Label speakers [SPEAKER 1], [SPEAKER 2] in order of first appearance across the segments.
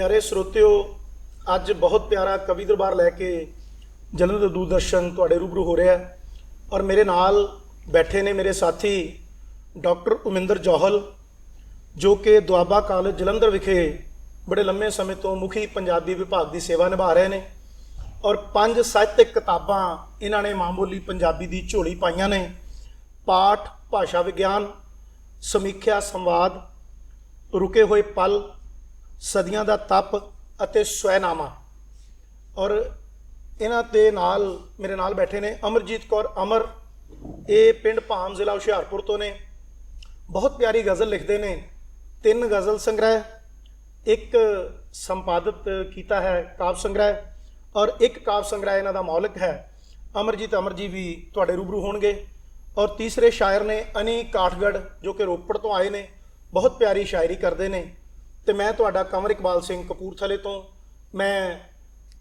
[SPEAKER 1] ਪਿਆਰੇ ਸਰੋਤਿਓ, ਅੱਜ ਬਹੁਤ ਪਿਆਰਾ ਕਵੀ ਦਰਬਾਰ ਲੈ ਕੇ ਜਲੰਧਰ ਦੂਰਦਰਸ਼ਨ ਤੁਹਾਡੇ ਰੂਬਰੂ ਹੋ ਰਿਹਾ ਹੈ ਔਰ ਮੇਰੇ ਨਾਲ ਬੈਠੇ ਨੇ ਮੇਰੇ ਸਾਥੀ ਡਾਕਟਰ ਉਮਿੰਦਰ ਜੋਹਲ, ਜੋ ਕਿ ਦੁਆਬਾ ਕਾਲਜ ਜਲੰਧਰ ਵਿਖੇ ਬੜੇ ਲੰਮੇ ਸਮੇਂ ਤੋਂ ਮੁਖੀ ਪੰਜਾਬੀ ਵਿਭਾਗ ਦੀ ਸੇਵਾ ਨਿਭਾ ਰਹੇ ਨੇ ਔਰ ਪੰਜ ਸਾਹਿਤਕ ਕਿਤਾਬਾਂ ਇਹਨਾਂ ਨੇ ਮਾਮੂਲੀ ਪੰਜਾਬੀ ਦੀ ਝੋਲੀ ਪਾਈਆਂ ਨੇ। ਪਾਠ, ਭਾਸ਼ਾ ਵਿਗਿਆਨ, ਸਮੀਖਿਆ, ਸੰਵਾਦ, ਰੁਕੇ ਹੋਏ ਪਲ ਸਦੀਆਂ ਦਾ ਤਪ ਅਤੇ ਸਵੈਨਾਮਾ। ਔਰ ਇਹਨਾਂ ਦੇ ਨਾਲ, ਮੇਰੇ ਨਾਲ ਬੈਠੇ ਨੇ ਅਮਰਜੀਤ ਕੌਰ ਅਮਰ। ਇਹ ਪਿੰਡ ਭਾਮ ਜ਼ਿਲ੍ਹਾ ਹੁਸ਼ਿਆਰਪੁਰ ਤੋਂ ਨੇ। ਬਹੁਤ ਪਿਆਰੀ ਗਜ਼ਲ ਲਿਖਦੇ ਨੇ। ਤਿੰਨ ਗਜ਼ਲ ਸੰਗ੍ਰਹਿ, ਇੱਕ ਸੰਪਾਦਿਤ ਕੀਤਾ ਹੈ ਕਾਵ ਸੰਗ੍ਰਹਿ, ਔਰ ਇੱਕ ਕਾਵ ਸੰਗ੍ਰਹਿ ਇਹਨਾਂ ਦਾ ਮੌਲਿਕ ਹੈ। ਅਮਰਜੀਤ ਅਮਰ ਜੀ ਵੀ ਤੁਹਾਡੇ ਰੂਬਰੂ ਹੋਣਗੇ। ਔਰ ਤੀਸਰੇ ਸ਼ਾਇਰ ਨੇ ਅਨੀ ਕਾਠਗੜ ਜੋ ਕਿ ਰੋਪੜ ਤੋਂ ਆਏ ਨੇ। ਬਹੁਤ ਪਿਆਰੀ ਸ਼ਾਇਰੀ ਕਰਦੇ ਨੇ। ਤੇ ਮੈਂ ਤੁਹਾਡਾ ਕੰਵਰ ਇਕਬਾਲ ਸਿੰਘ ਕਪੂਰਥਲੇ ਤੋਂ ਮੈਂ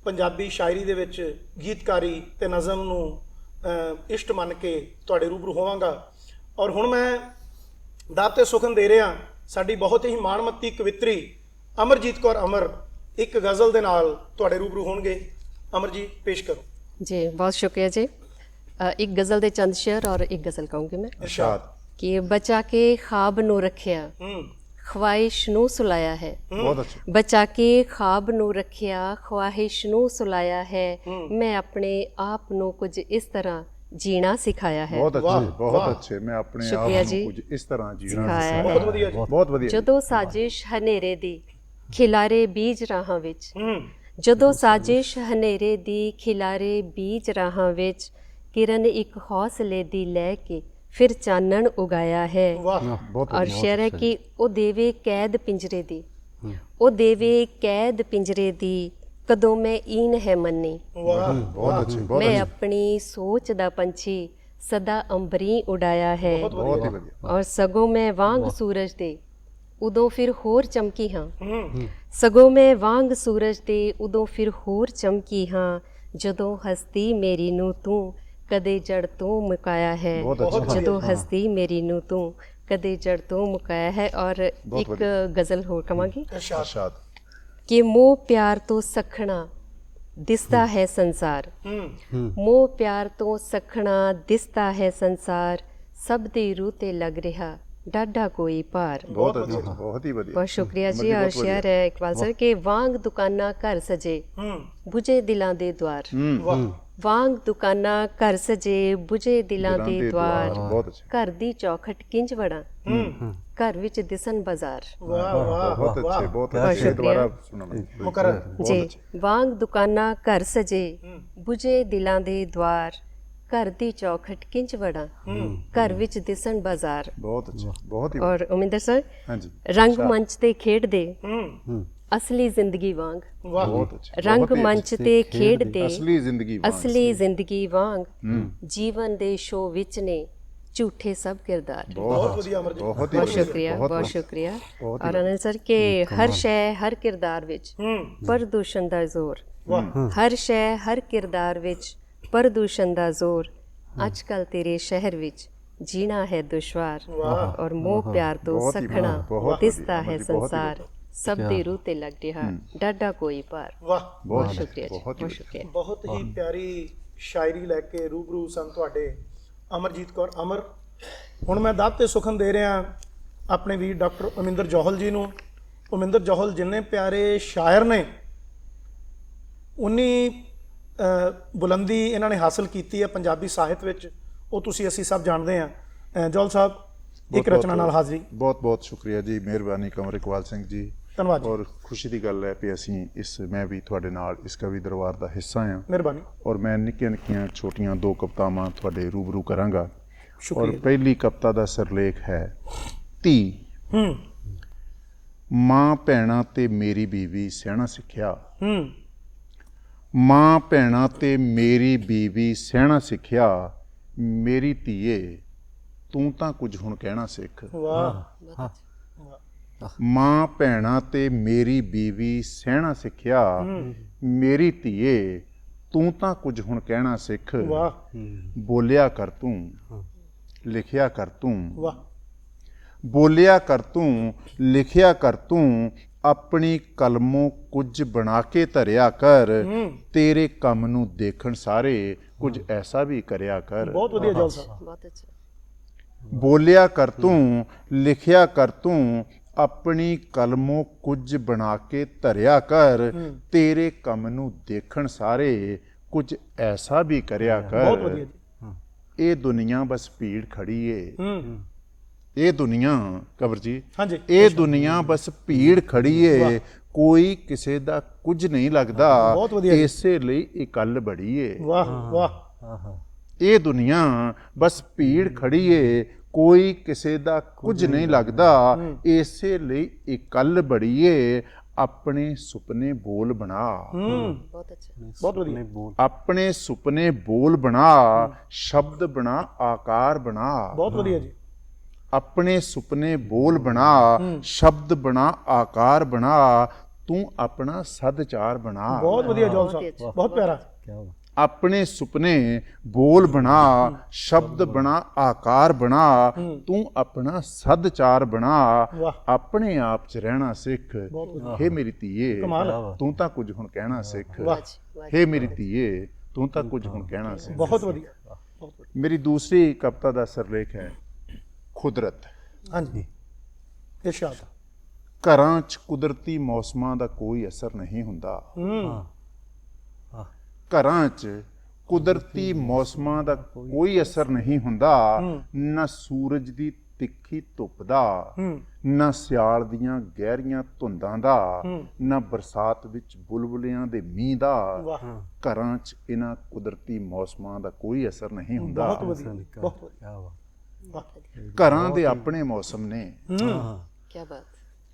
[SPEAKER 1] ਪੰਜਾਬੀ ਸ਼ਾਇਰੀ ਦੇ ਵਿੱਚ ਗੀਤਕਾਰੀ ਤੇ ਨਜ਼ਮ ਨੂੰ ਇਸ਼ਟ ਮੰਨ ਕੇ ਤੁਹਾਡੇ ਰੂਬਰੂ ਹੋਵਾਂਗਾ। ਔਰ ਹੁਣ ਮੈਂ ਦਾਤੇ ਸੁਖਨ ਦੇ ਰਿਹਾ ਸਾਡੀ ਬਹੁਤ ਹੀ ਮਾਣਮੱਤੀ ਕਵਿਤਰੀ ਅਮਰਜੀਤ ਕੌਰ ਅਮਰ ਇੱਕ ਗਜ਼ਲ ਦੇ ਨਾਲ ਤੁਹਾਡੇ ਰੂਬਰੂ ਹੋਣਗੇ। ਅਮਰਜੀਤ ਪੇਸ਼ ਕਰੋ।
[SPEAKER 2] ਜੀ ਬਹੁਤ ਸ਼ੁਕਰੀਆ ਜੀ। ਇੱਕ ਗਜ਼ਲ ਦੇ ਚੰਦ ਸ਼ੇਰ ਔਰ ਇੱਕ ਗਜ਼ਲ ਕਹੂੰਗੀ ਮੈਂ।
[SPEAKER 1] ਇਰਸ਼ਾਦ
[SPEAKER 2] ਕਿ ਬਚਾ ਕੇ ਖਾਬ ਨੂੰ ਰੱਖਿਆ। ਖਵਾਇਸ਼ ਨੂੰ ਸੁਲਾਇਆ ਹੈ।
[SPEAKER 3] ਬਹੁਤ ਅੱਛਾ।
[SPEAKER 2] ਬਚਾ ਕੇ ਖਾਬ ਨੂੰ ਰੱਖਿਆ ਖਵਾਹਿਸ਼ ਨੂੰ ਸੁਲਾਇਆ ਹੈ। ਮੈਂ ਆਪਣੇ ਆਪ ਨੂੰ ਕੁਝ ਇਸ ਤਰ੍ਹਾਂ ਜੀਣਾ ਸਿਖਾਇਆ ਹੈ।
[SPEAKER 3] ਬਹੁਤ ਅੱਛੇ ਬਹੁਤ। ਅੱਛੇ। ਮੈਂ ਆਪਣੇ ਆਪ ਨੂੰ। ਕੁਝ ਇਸ ਤਰ੍ਹਾਂ ਜੀਣਾ
[SPEAKER 2] ਸਿਖਾਇਆ ਹੈ।
[SPEAKER 1] ਬਹੁਤ ਵਧੀਆ ਜੀ।
[SPEAKER 3] ਬਹੁਤ ਵਧੀਆ
[SPEAKER 2] ਜਦੋਂ ਸਾਜ਼ਿਸ਼ ਹਨੇਰੇ ਦੀ ਖਿਲਾਰੇ ਬੀਜ ਰਾਹਾਂ ਵਿੱਚ ਜਦੋਂ ਸਾਜ਼ਿਸ਼ ਹਨੇਰੇ ਦੀ ਖਿਲਾਰੇ ਬੀਜ ਰਾਹਾਂ ਵਿੱਚ ਕਿਰਨ ਇੱਕ ਹੌਸਲੇ ਦੀ ਲੈ ਕੇ ਫਿਰ ਚਾਨਣ ਉਗਾਇਆ ਹੈ।
[SPEAKER 1] ਵਾਹ।
[SPEAKER 3] ਬਹੁਤ
[SPEAKER 2] ਔਰ ਸ਼ੇਰ ਹੈ ਕਿ ਉਹ ਦੇਵੇ ਕੈਦ ਪਿੰਜਰੇ ਦੀ। ਉਹ ਦੇਵੇ ਕੈਦ ਪਿੰਜਰੇ ਦੀ ਕਦੋਂ ਮੈਂ ਈਨ ਹੈ ਮੰਨੀ।
[SPEAKER 1] ਵਾਹ
[SPEAKER 3] ਬਹੁਤ ਅੱਛੇ ਬਹੁਤ
[SPEAKER 2] ਮੈਂ ਆਪਣੀ ਸੋਚ ਦਾ ਪੰਛੀ ਸਦਾ ਅੰਬਰੀ ਉਡਾਇਆ ਹੈ।
[SPEAKER 3] ਬਹੁਤ ਹੀ ਵਧੀਆ।
[SPEAKER 2] ਔਰ ਸਗੋਂ ਮੈਂ ਵਾਂਗ ਸੂਰਜ ਦੇ ਉਦੋਂ ਫਿਰ ਹੋਰ ਚਮਕੀ ਹਾਂ।
[SPEAKER 1] ਹੂੰ।
[SPEAKER 2] ਸਗੋਂ ਮੈਂ ਵਾਂਗ ਸੂਰਜ ਦੇ ਉਦੋਂ ਫਿਰ ਹੋਰ ਚਮਕੀ ਹਾਂ। ਜਦੋਂ ਹਸਤੀ ਮੇਰੀ ਨੂੰ ਤੂੰ ਕਦੇ ਜੜ ਤੋਂ ਮੁਕਾਇਆ ਹੈ। ਜਦੋਂ ਹਸਤੀ ਮੇਰੀ ਨੂੰ ਤੂੰ ਕਦੇ ਜੜ ਤੋਂ ਮੁਕਾਇਆ ਹੈ। ਔਰ ਇੱਕ ਗਜ਼ਲ ਹੋਰ ਕਵਾਂਗੀ।
[SPEAKER 1] ਇਰਸ਼ਾਦ।
[SPEAKER 3] ਅਰਸ਼ਾਦ
[SPEAKER 2] ਕਿ ਮੋਹ ਪਿਆਰ ਤੋਂ ਸਖਣਾ ਦਿਸਦਾ ਹੈ। ਸੰਸਾਰ। ਮੋਹ ਪਿਆਰ ਤੋਂ ਸਖਣਾ ਦਿਸਦਾ ਹੈ ਸੰਸਾਰ। ਸਭ ਦੀ ਰੂਹ ਤੇ ਲੱਗ ਰਿਹਾ ਡਾਡਾ ਕੋਈ ਭਾਰ।
[SPEAKER 3] ਬਹੁਤ ਅੱਛਾ ਬਹੁਤ ਹੀ ਵਧੀਆ।
[SPEAKER 2] ਬਹੁਤ ਸ਼ੁਕਰੀਆ ਜੀ। ਔਰ। ਸ਼ੇਅਰ ਹੈ ਇਕਬਾਲ ਸਰ ਕਿ ਵਾਂਗ ਦੁਕਾਨਾਂ ਘਰ ਸਜੇ।
[SPEAKER 1] ਹੂੰ।
[SPEAKER 2] ਬੁਝੇ ਦਿਲਾਂ ਦੇ ਦਵਾਰ
[SPEAKER 1] ਵਾਹ।
[SPEAKER 2] ਵਾਂਗ ਦੁਕਾਨਾਂ ਘਰ ਸਜੇ ਬੁਝੇ ਦਿਲਾਂ ਦੇ ਦਵਾਰ
[SPEAKER 3] ਬਹੁਤ ਅੱਛੇ।
[SPEAKER 2] ਘਰ ਦੀ ਚੌਖਟ ਕਿੰਜ ਵੜਾਂ? ਘਰ ਵਿੱਚ ਦਿਸਨ ਬਾਜ਼ਾਰ।
[SPEAKER 1] ਵਾਹ ਵਾਹ
[SPEAKER 3] ਬਹੁਤ ਅੱਛੇ
[SPEAKER 1] ਵਾਹ
[SPEAKER 3] ਬਹੁਤ
[SPEAKER 2] ਬਹੁਤ
[SPEAKER 3] ਅੱਛੇ।
[SPEAKER 2] ਸ਼ੁਕਰੀਆ।
[SPEAKER 3] ਦੁਬਾਰਾ ਸੁਣਾਉਣਾ
[SPEAKER 1] ਮੁਕਰਰ।
[SPEAKER 2] ਜੀ ਵਾਂਗ ਦੁਕਾਨਾਂ ਘਰ ਸਜੇ ਬੁਝੇ ਦਿਲਾਂ ਦੇ ਦਵਾਰ ਘਰ ਦੀ ਚੌਖਟ ਕਿੰਜ ਵੜਾਂ? ਘਰ ਵਿੱਚ ਦਿਸਨ ਬਾਜ਼ਾਰ।
[SPEAKER 3] ਬਹੁਤ ਅੱਛਾ ਬਹੁਤ ਹੀ
[SPEAKER 2] ਔਰ ਉਮਿੰਦਰ ਸਰ
[SPEAKER 3] ਹਾਂਜੀ।
[SPEAKER 2] ਰੰਗ ਮੰਚ ਤੇ ਖੇਡਦੇ।
[SPEAKER 1] ਹੂੰ।
[SPEAKER 2] ਅਸਲੀ ਜ਼ਿੰਦਗੀ ਵਾਂਗ।
[SPEAKER 1] ਵਾਹ
[SPEAKER 3] ਬਹੁਤ ਅੱਛਾ।
[SPEAKER 2] ਰੰਗ ਮੰਚ ਤੇ ਖੇਡਦੇ
[SPEAKER 3] ਅਸਲੀ ਜ਼ਿੰਦਗੀ ਵਾਂਗ।
[SPEAKER 2] ਅਸਲੀ ਜ਼ਿੰਦਗੀ ਵਾਂਗ ਜੀਵਨ ਦੇ ਸ਼ੋਅ ਵਿੱਚ ਨੇ ਝੂਠੇ ਸਭ ਕਿਰਦਾਰ।
[SPEAKER 1] ਬਹੁਤ ਵਧੀਆ ਅਮਰ ਜੀ
[SPEAKER 3] ਬਹੁਤ
[SPEAKER 2] ਬਹੁਤ ਸ਼ੁਕਰੀਆ
[SPEAKER 3] ਬਹੁਤ।
[SPEAKER 2] ਸ਼ੁਕਰੀਆ। ਔਰ ਅਨੰਦ ਸਰ ਕਿ ਹਰ ਸ਼ੈ ਹਰ ਕਿਰਦਾਰ ਵਿੱਚ ਪ੍ਰਦੂਸ਼ਣ ਦਾ ਜ਼ੋਰ। ਹਰ ਸ਼ੈ ਹਰ ਕਿਰਦਾਰ ਵਿੱਚ ਪ੍ਰਦੂਸ਼ਣ ਦਾ ਜ਼ੋਰ ਅੱਜ ਕੱਲ ਤੇਰੇ ਸ਼ਹਿਰ ਵਿੱਚ ਜੀਣਾ ਹੈ ਦੁਸ਼ਵਾਰ। ਔਰ ਮੋਹ ਪਿਆਰ ਤੋਂ ਸਖਣਾ ਦਿਸਦਾ ਹੀ ਸੰਸਾਰ। ਸਭ ਦੀ ਰੂਹ ਤੇ ਲੱਗ ਰਿਹਾ। ਡਾਡਾ ਕੋਈ ਪਾਰ
[SPEAKER 1] ਵਾਹ
[SPEAKER 2] ਬਹੁਤ ਸ਼ੁਕਰੀਆ ਜੀ
[SPEAKER 3] ਬਹੁਤ
[SPEAKER 2] ਸ਼ੁਕਰੀਆ।
[SPEAKER 1] ਬਹੁਤ ਹੀ ਪਿਆਰੀ ਸ਼ਾਇਰੀ ਲੈ ਕੇ ਰੂਬਰੂ ਸਨ ਤੁਹਾਡੇ ਅਮਰਜੀਤ ਕੌਰ। ਅਮਰ ਹੁਣ ਮੈਂ ਦਾਤੇ ਸੁਖਨ ਦੇ ਰਿਹਾ ਆਪਣੇ ਵੀਰ ਡਾਕਟਰ ਅਮਿੰਦਰ ਜੋਹਲ ਜੀ ਨੂੰ। ਅਮਿੰਦਰ ਜੋਹਲ ਜਿੰਨੇ ਪਿਆਰੇ ਸ਼ਾਇਰ ਨੇ ਉਨੀ ਬੁਲੰਦੀ ਇਹਨਾਂ ਨੇ ਹਾਸਲ ਕੀਤੀ ਹੈ ਪੰਜਾਬੀ ਸਾਹਿਤ ਵਿੱਚ। ਉਹ ਤੁਸੀਂ ਅਸੀਂ ਸਭ ਜਾਣਦੇ ਹਾਂ। ਅ, ਜੋਹਲ ਸਾਹਿਬ ਇੱਕ ਰਚਨਾ ਨਾਲ ਹਾਜ਼ਰੀ।
[SPEAKER 3] ਬਹੁਤ ਬਹੁਤ ਸ਼ੁਕਰੀਆ ਜੀ। ਮਿਹਰਬਾਨੀ ਕਮਰ ਇਕਬਾਲ ਸਿੰਘ ਜੀ।
[SPEAKER 1] ਧੰਨਵਾਦ ਜੀ।
[SPEAKER 3] ਔਰ ਖੁਸ਼ੀ ਦੀ ਗੱਲ ਹੈ ਕਿ ਅਸੀਂ ਇਸ ਮੈਂ ਵੀ ਤੁਹਾਡੇ ਨਾਲ ਇਸ ਕਵੀ ਦਰਬਾਰ ਦਾ ਹਿੱਸਾ ਹਾਂ।
[SPEAKER 1] ਮਿਹਰਬਾਨੀ।
[SPEAKER 3] ਔਰ ਮੈਂ ਨਿੱਕੀਆਂ ਨਿੱਕੀਆਂ ਛੋਟੀਆਂ ਦੋ ਕਵਿਤਾਵਾਂ ਤੁਹਾਡੇ ਰੂਬਰੂ ਕਰਾਂਗਾ। ਔਰ ਪਹਿਲੀ ਕਵਿਤਾ ਦਾ ਸਿਰਲੇਖ ਹੈ ਧੀ।
[SPEAKER 1] ਹੂੰ।
[SPEAKER 3] ਮਾਂ ਭੈਣਾਂ ਤੇ ਮੇਰੀ ਬੀਵੀ ਸਹਿਣਾ ਸਿੱਖਿਆ।
[SPEAKER 1] ਹੂੰ।
[SPEAKER 3] ਮਾਂ ਭੈਣਾਂ ਤੇ ਮੇਰੀ ਬੀਵੀ ਸਹਿਣਾ ਸਿੱਖਿਆ। ਮੇਰੀ ਧੀਏ ਤੂੰ ਤਾਂ ਕੁਝ ਹੁਣ ਕਹਿਣਾ ਸਿੱਖ।
[SPEAKER 1] ਵਾਹ।
[SPEAKER 3] ਮਾਂ ਭੈਣਾਂ ਤੇ ਮੇਰੀ ਬੀਵੀ ਸਹਿਣਾ ਸਿੱਖਿਆ ਮੇਰੀ ਧੀਏ ਤੂੰ ਤਾਂ ਕੁਝ ਹੁਣ ਕਹਿਣਾ ਸਿੱਖ।
[SPEAKER 1] ਵਾਹ।
[SPEAKER 3] ਬੋਲਿਆ ਕਰ ਤੂੰ। ਲਿਖਿਆ ਕਰ ਤੂੰ।
[SPEAKER 1] ਵਾਹ।
[SPEAKER 3] ਬੋਲਿਆ ਕਰ ਤੂੰ ਲਿਖਿਆ ਕਰ ਤੂੰ ਆਪਣੀ ਕਲਮੋਂ ਕੁਝ ਬਣਾ ਕੇ ਧਰਿਆ ਕਰ। ਤੇਰੇ ਕੰਮ ਨੂੰ ਦੇਖਣ ਸਾਰੇ ਕੁਝ ਐਸਾ ਵੀ ਕਰਿਆ ਕਰ।
[SPEAKER 1] ਬਹੁਤ ਵਧੀਆ ਜਲ ਸਾਹਿਬ।
[SPEAKER 2] ਬਹੁਤ ਅੱਛਾ।
[SPEAKER 3] ਬੋਲਿਆ ਕਰ ਤੂੰ ਲਿਖਿਆ ਕਰ ਤੂੰ ਆਪਣੀ ਕਲਮੋਂ ਕੁਝ ਬਣਾ ਕੇ ਧਰਿਆ ਕਰ ਤੇਰੇ ਕੰਮ ਨੂੰ ਦੇਖਣ ਸਾਰੇ ਕੁਝ ਐਸਾ ਵੀ ਕਰਿਆ
[SPEAKER 1] ਬਹੁਤ ਵਧੀਆ
[SPEAKER 3] ਕਰ
[SPEAKER 1] ਜੀ
[SPEAKER 3] ਇਹ ਦੁਨੀਆ ਬਸ ਭੀੜ ਖੜੀ ਏ। ਇਹ ਦੁਨੀਆ ਕਬਰ ਜੀ
[SPEAKER 1] ਹਾਂਜੀ।
[SPEAKER 3] ਇਹ ਦੁਨੀਆ ਬਸ ਭੀੜ ਖੜੀ ਏ। ਕੋਈ ਕਿਸੇ ਦਾ ਕੁਝ ਨਹੀਂ ਲੱਗਦਾ। ਇਸੇ ਲਈ ਇਕੱਲ ਬੜੀ ਏ।
[SPEAKER 1] ਵਾਹ ਵਾਹ।
[SPEAKER 3] ਇਹ ਦੁਨੀਆ ਬਸ ਭੀੜ ਖੜੀ ਏ। ਕੋਈ ਕਿਸੇ ਦਾ ਕੁਝ ਨਹੀਂ ਲੱਗਦਾ। ਇਸੇ ਲਈ ਇਕੱਲ ਬੜੀ ਏ ਆਪਣੇ ਸੁਪਨੇ ਬੋਲ ਬਣਾ।
[SPEAKER 1] ਹੂੰ।
[SPEAKER 2] ਬਹੁਤ ਅੱਛਾ।
[SPEAKER 1] ਬਹੁਤ ਵਧੀਆ।
[SPEAKER 3] ਆਪਣੇ ਸੁਪਨੇ ਬੋਲ ਬਣਾ ਸ਼ਬਦ ਬਣਾ ਆਕਾਰ ਬਣਾ।
[SPEAKER 1] ਬਹੁਤ ਵਧੀਆ ਜੀ।
[SPEAKER 3] ਆਪਣੇ ਸੁਪਨੇ ਬੋਲ ਬਣਾ ਸ਼ਬਦ ਬਣਾ ਆਕਾਰ ਬਣਾ। ਤੂੰ ਆਪਣਾ ਸਦਚਾਰ ਬਣਾ।
[SPEAKER 1] ਬਹੁਤ ਵਧੀਆ ਜਲ ਸਾਹਿਬ। ਬਹੁਤ ਪਿਆਰਾ।
[SPEAKER 3] ਆਪਣੇ ਸੁਪਨੇ ਬੋਲ ਬਣਾ ਸ਼ਬਦ ਬਣਾ ਆਕਾਰ ਬਣਾ ਤੂੰ ਆਪਣਾ ਸਦਚਾਰ ਬਣਾ ਆਪਣੇ ਆਪ ਚ ਰਹਿਣਾ ਸਿੱਖ। ਹੇ ਮੇਰੀ ਧੀਏ
[SPEAKER 1] ਕਮਾਲ
[SPEAKER 3] ਤੂੰ ਤਾਂ ਕੁਝ ਹੁਣ ਕਹਿਣਾ ਸਿੱਖ। ਹੇ ਮੇਰੀ ਧੀਏ ਤੂੰ ਤਾਂ ਕੁਝ ਹੁਣ ਕਹਿਣਾ ਸਿੱਖ।
[SPEAKER 1] ਬਹੁਤ ਵਧੀਆ। ਬਹੁਤ ਵਧੀਆ।
[SPEAKER 3] ਮੇਰੀ ਦੂਸਰੀ ਕਵਿਤਾ ਦਾ ਸਰਲੇਖ ਹੈ ਕੁਦਰਤ।
[SPEAKER 1] ਹਾਂਜੀ। ਇਰਸ਼ਾਦ।
[SPEAKER 3] ਘਰਾਂ 'ਚ ਕੁਦਰਤੀ ਮੌਸਮਾਂ ਦਾ ਕੋਈ ਅਸਰ ਨਹੀਂ ਹੁੰਦਾ।
[SPEAKER 1] ਹੂੰ।
[SPEAKER 3] ਘਰਾਂ 'ਚ ਕੁਦਰਤੀ ਮੌਸਮਾਂ ਦਾ ਕੋਈ ਅਸਰ ਨਹੀਂ। ਹੁੰਦਾ ਨਾ ਸੂਰਜ ਦੀ ਤਿੱਖੀ ਧੁੱਪ ਦਾ ਨਾ ਸਿਆਲ ਦੀਆਂ ਗਹਿਰੀਆਂ ਧੁੰਦਾਂ ਦਾ ਨਾ ਬਰਸਾਤ ਵਿੱਚ ਬੁਲਬੁਲਿਆਂ ਦੇ ਮੀਂਹ ਦਾ। ਘਰਾਂ 'ਚ ਇਹਨਾਂ ਕੁਦਰਤੀ ਮੌਸਮਾਂ ਦਾ ਕੋਈ ਅਸਰ ਨਹੀਂ ਹੁੰਦਾ।
[SPEAKER 1] ਬਹੁਤ ਵਧੀਆ ਬਹੁਤ ਵਧੀਆ। ਵਾਹ
[SPEAKER 3] ਘਰਾਂ ਦੇ ਆਪਣੇ ਮੌਸਮ ਨੇ।
[SPEAKER 1] ਹੂੰ।
[SPEAKER 2] ਕੀ ਬਾਤ।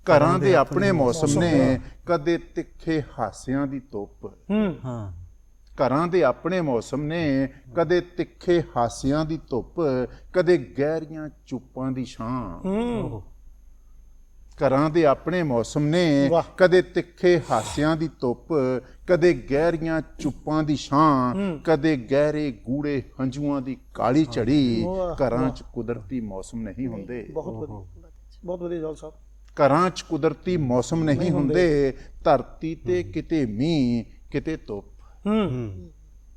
[SPEAKER 3] ਘਰਾਂ ਦੇ ਆਪਣੇ ਮੌਸਮ ਨੇ ਕਦੇ ਤਿੱਖੇ ਹਾਸਿਆਂ ਦੀ ਧੁੱਪ।
[SPEAKER 1] ਹੂੰ।
[SPEAKER 3] ਘਰਾਂ ਦੇ ਆਪਣੇ ਮੌਸਮ ਨੇ ਕਦੇ ਤਿੱਖੇ ਹਾਸਿਆਂ ਦੀ ਧੁੱਪ ਕਦੇ ਗਹਿਰੀਆਂ ਚੁੱਪਾਂ ਦੀ ਛਾਂ। ਘਰਾਂ ਦੇ ਆਪਣੇ ਮੌਸਮ ਨੇ। ਕਦੇ ਤਿੱਖੇ ਹਾਸਿਆਂ ਦੀ ਧੁੱਪ ਕਦੇ ਗਹਿਰੀਆਂ ਚੁੱਪਾਂ ਦੀ ਛਾਂ ਕਦੇ ਗਹਿਰੇ ਗੂੜੇ ਹੰਝੂਆਂ ਦੀ ਕਾਲੀ ਝੜੀ। ਘਰਾਂ 'ਚ ਕੁਦਰਤੀ ਮੌਸਮ ਨਹੀਂ ਹੁੰਦੇ।
[SPEAKER 1] ਬਹੁਤ ਵਧੀਆ ਬਹੁਤ ਵਧੀਆ ਜਲ ਸਾਹਿਬ।
[SPEAKER 3] ਘਰਾਂ 'ਚ ਕੁਦਰਤੀ ਮੌਸਮ ਨਹੀਂ ਹੁੰਦੇ। ਧਰਤੀ ਤੇ ਕਿਤੇ ਮੀਂਹ ਕਿਤੇ ਧੁੱਪ।
[SPEAKER 1] ਹੂੰ।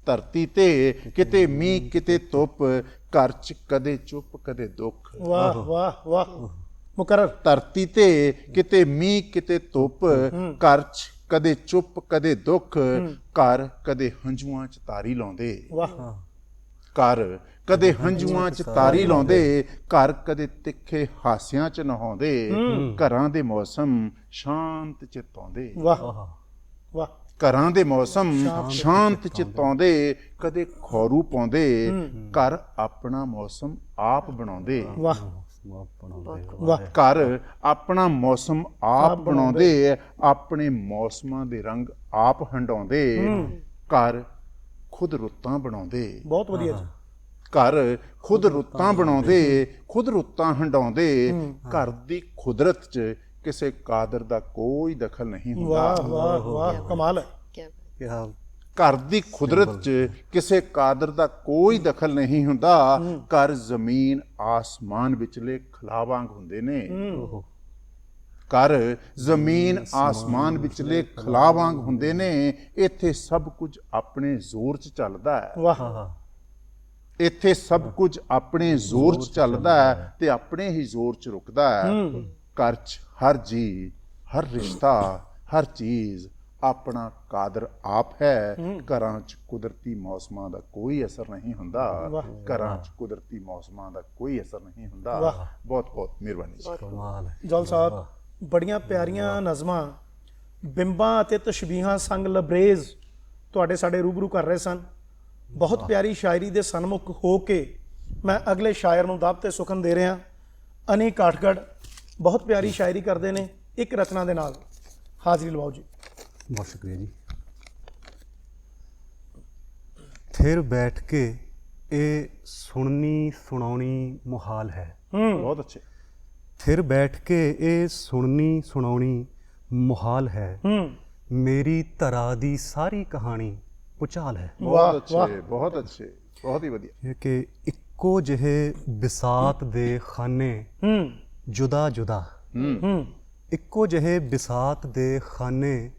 [SPEAKER 3] ਧਰਤੀ ਤੇ ਕਿਤੇ ਮੀਂਹ ਕਿਤੇ ਧੁੱਪ ਘਰ 'ਚ ਕਦੇ ਚੁੱਪ ਕਦੇ ਦੁੱਖ।
[SPEAKER 1] ਵਾਹ ਵਾਹ ਵਾਹ। ਮੁਕਰਰ।
[SPEAKER 3] ਧਰਤੀ ਤੇ ਕਿਤੇ ਮੀਂਹ ਕਿਤੇ ਧੁੱਪ ਘਰ 'ਚ ਕਦੇ ਚੁੱਪ ਕਦੇ ਦੁੱਖ ਘਰ ਕਦੇ ਹੰਝੂਆਂ 'ਚ ਤਾਰੀ ਲਾਉਂਦੇ।
[SPEAKER 1] ਵਾਹ।
[SPEAKER 3] ਘਰ ਕਦੇ ਹੰਝੂਆਂ 'ਚ ਤਾਰੀ ਲਾਉਂਦੇ। ਘਰ ਕਦੇ ਤਿੱਖੇ ਹਾਸਿਆਂ 'ਚ ਨਹਾਉਂਦੇ ਘਰਾਂ ਦੇ ਮੌਸਮ ਸ਼ਾਂਤ ਚਿੱਤ ਆਉਂਦੇ
[SPEAKER 1] ਵਾਹ। ਵਾਹ।
[SPEAKER 3] ਘਰਾਂ ਦੇ ਮੌਸਮ ਸ਼ਾਂਤ ਚਿੱਤ ਆਉਂਦੇ ਕਦੇ ਖੌਰੂ ਪਾਉਂਦੇ ਘਰ ਆਪਣਾ ਮੌਸਮ ਆਪ ਬਣਾਉਂਦੇ।
[SPEAKER 1] ਵਾਹ। ਵਾਹ।
[SPEAKER 3] ਘਰ ਆਪਣਾ ਮੌਸਮ ਆਪ ਬਣਾਉਂਦੇ ਆਪਣੇ ਮੌਸਮਾਂ ਦੇ ਰੰਗ ਆਪ ਹੰਡਾਉਂਦੇ। ਘਰ ਖੁਦ ਰੁੱਤਾਂ ਬਣਾਉਂਦੇ।
[SPEAKER 1] ਬਹੁਤ ਵਧੀਆ ਜੀ।
[SPEAKER 3] ਘਰ ਖੁਦ ਰੁੱਤਾਂ ਬਣਾਉਂਦੇ ਖੁਦ ਰੁੱਤਾਂ ਹੰਡਾਉਂਦੇ। ਘਰ ਦੀ ਕੁਦਰਤ 'ਚ ਕਿਸੇ ਕਾਦਰ ਦਾ ਕੋਈ ਦਖਲ ਨਹੀਂ ਹੁੰਦਾ।
[SPEAKER 1] ਵਾਹ ਵਾਹ ਵਾਹ ਕਮਾਲ ਹੈ।
[SPEAKER 2] ਕੀ ਬਾਤ
[SPEAKER 3] ਘਰ ਦੀ ਕੁਦਰਤ 'ਚ ਕਿਸੇ ਕਾਦਰ ਦਾ ਕੋਈ ਦਖਲ ਨਹੀਂ ਹੁੰਦਾ। ਘਰ ਜ਼ਮੀਨ ਆਸਮਾਨ ਵਿਚਲੇ ਖਲਾਵਾਂਗ ਹੁੰਦੇ ਨੇ। ਘਰ ਜ਼ਮੀਨ ਆਸਮਾਨ ਵਿਚਲੇ ਖਲਾਵਾਂਗ ਹੁੰਦੇ ਨੇ। ਇੱਥੇ ਸਭ ਕੁਝ ਆਪਣੇ ਜ਼ੋਰ 'ਚ ਚੱਲਦਾ ਹੈ।
[SPEAKER 1] ਵਾਹ।
[SPEAKER 3] ਇੱਥੇ ਸਭ ਕੁਝ ਆਪਣੇ ਜ਼ੋਰ 'ਚ ਚੱਲਦਾ ਹੈ ਤੇ ਆਪਣੇ ਹੀ ਜ਼ੋਰ 'ਚ ਰੁਕਦਾ ਹੈ। ਘਰ 'ਚ ਹਰ ਜੀ ਹਰ ਰਿਸ਼ਤਾ ਹਰ ਚੀਜ਼ ਆਪਣਾ ਕਾਦਰ ਆਪ ਹੈ। ਘਰਾਂ 'ਚ ਕੁਦਰਤੀ ਮੌਸਮਾਂ ਦਾ ਕੋਈ ਅਸਰ ਨਹੀਂ ਹੁੰਦਾ। ਘਰਾਂ 'ਚ ਕੁਦਰਤੀ ਮੌਸਮਾਂ ਦਾ ਕੋਈ ਅਸਰ ਨਹੀਂ ਹੁੰਦਾ। ਬਹੁਤ ਬਹੁਤ ਮਿਹਰਬਾਨੀ ਜੀ।
[SPEAKER 1] ਜਲ ਸਾਹਿਬ ਬੜੀਆਂ ਪਿਆਰੀਆਂ ਨਜ਼ਮਾਂ ਬਿੰਬਾਂ ਅਤੇ ਤਸ਼ਬੀਹਾਂ ਸੰਗ ਲਬਰੇਜ਼ ਤੁਹਾਡੇ ਸਾਡੇ ਰੂਬਰੂ ਕਰ ਰਹੇ ਸਨ। ਬਹੁਤ ਪਿਆਰੀ ਸ਼ਾਇਰੀ ਦੇ ਸਨਮੁਖ ਹੋ ਕੇ ਮੈਂ ਅਗਲੇ ਸ਼ਾਇਰ ਨੂੰ ਦਾਵਤ ਤੇ ਸੁਖਨ ਦੇ ਰਿਹਾ। ਅਨੀ ਕਾਠਗੜ ਬਹੁਤ ਪਿਆਰੀ ਸ਼ਾਇਰੀ ਕਰਦੇ ਨੇ ਇੱਕ ਰਚਨਾ ਦੇ ਨਾਲ। ਹਾਜ਼ਰੀ ਲਵਾਓ ਜੀ।
[SPEAKER 4] ਬਹੁਤ ਸ਼ੁਕਰੀਆ ਜੀ। ਥਿਰ ਬੈਠ ਕੇ ਇਹ ਸੁਣਨੀ ਸੁਣਾਉਣੀ ਮੁਹਾਲ ਹੈ।
[SPEAKER 1] ਹੂੰ।
[SPEAKER 3] ਬਹੁਤ ਅੱਛੇ।
[SPEAKER 4] ਥਿਰ ਬੈਠ ਕੇ ਇਹ ਸੁਣਨੀ ਸੁਣਾਉਣੀ ਮੁਹਾਲ ਹੈ।
[SPEAKER 1] ਹੂੰ।
[SPEAKER 4] ਮੇਰੀ ਧਰਾ ਦੀ ਸਾਰੀ ਕਹਾਣੀ ਪੁਚਾਲ ਹੈ।
[SPEAKER 3] ਬਹੁਤ ਅੱਛੇ ਬਹੁਤ ਅੱਛੇ ਬਹੁਤ ਹੀ ਵਧੀਆ।
[SPEAKER 4] ਇਹ ਕਿ ਇੱਕੋ ਜਿਹੇ ਬਿਸਾਤ ਦੇ ਖਾਨੇ
[SPEAKER 1] ਹੂੰ
[SPEAKER 4] ਜੁਦਾ ਜੁਦਾ।
[SPEAKER 1] ਹੂੰ।
[SPEAKER 4] ਇੱਕੋ ਜਿਹੇ ਬਿਸਾਤ ਦੇ ਖਾਨੇ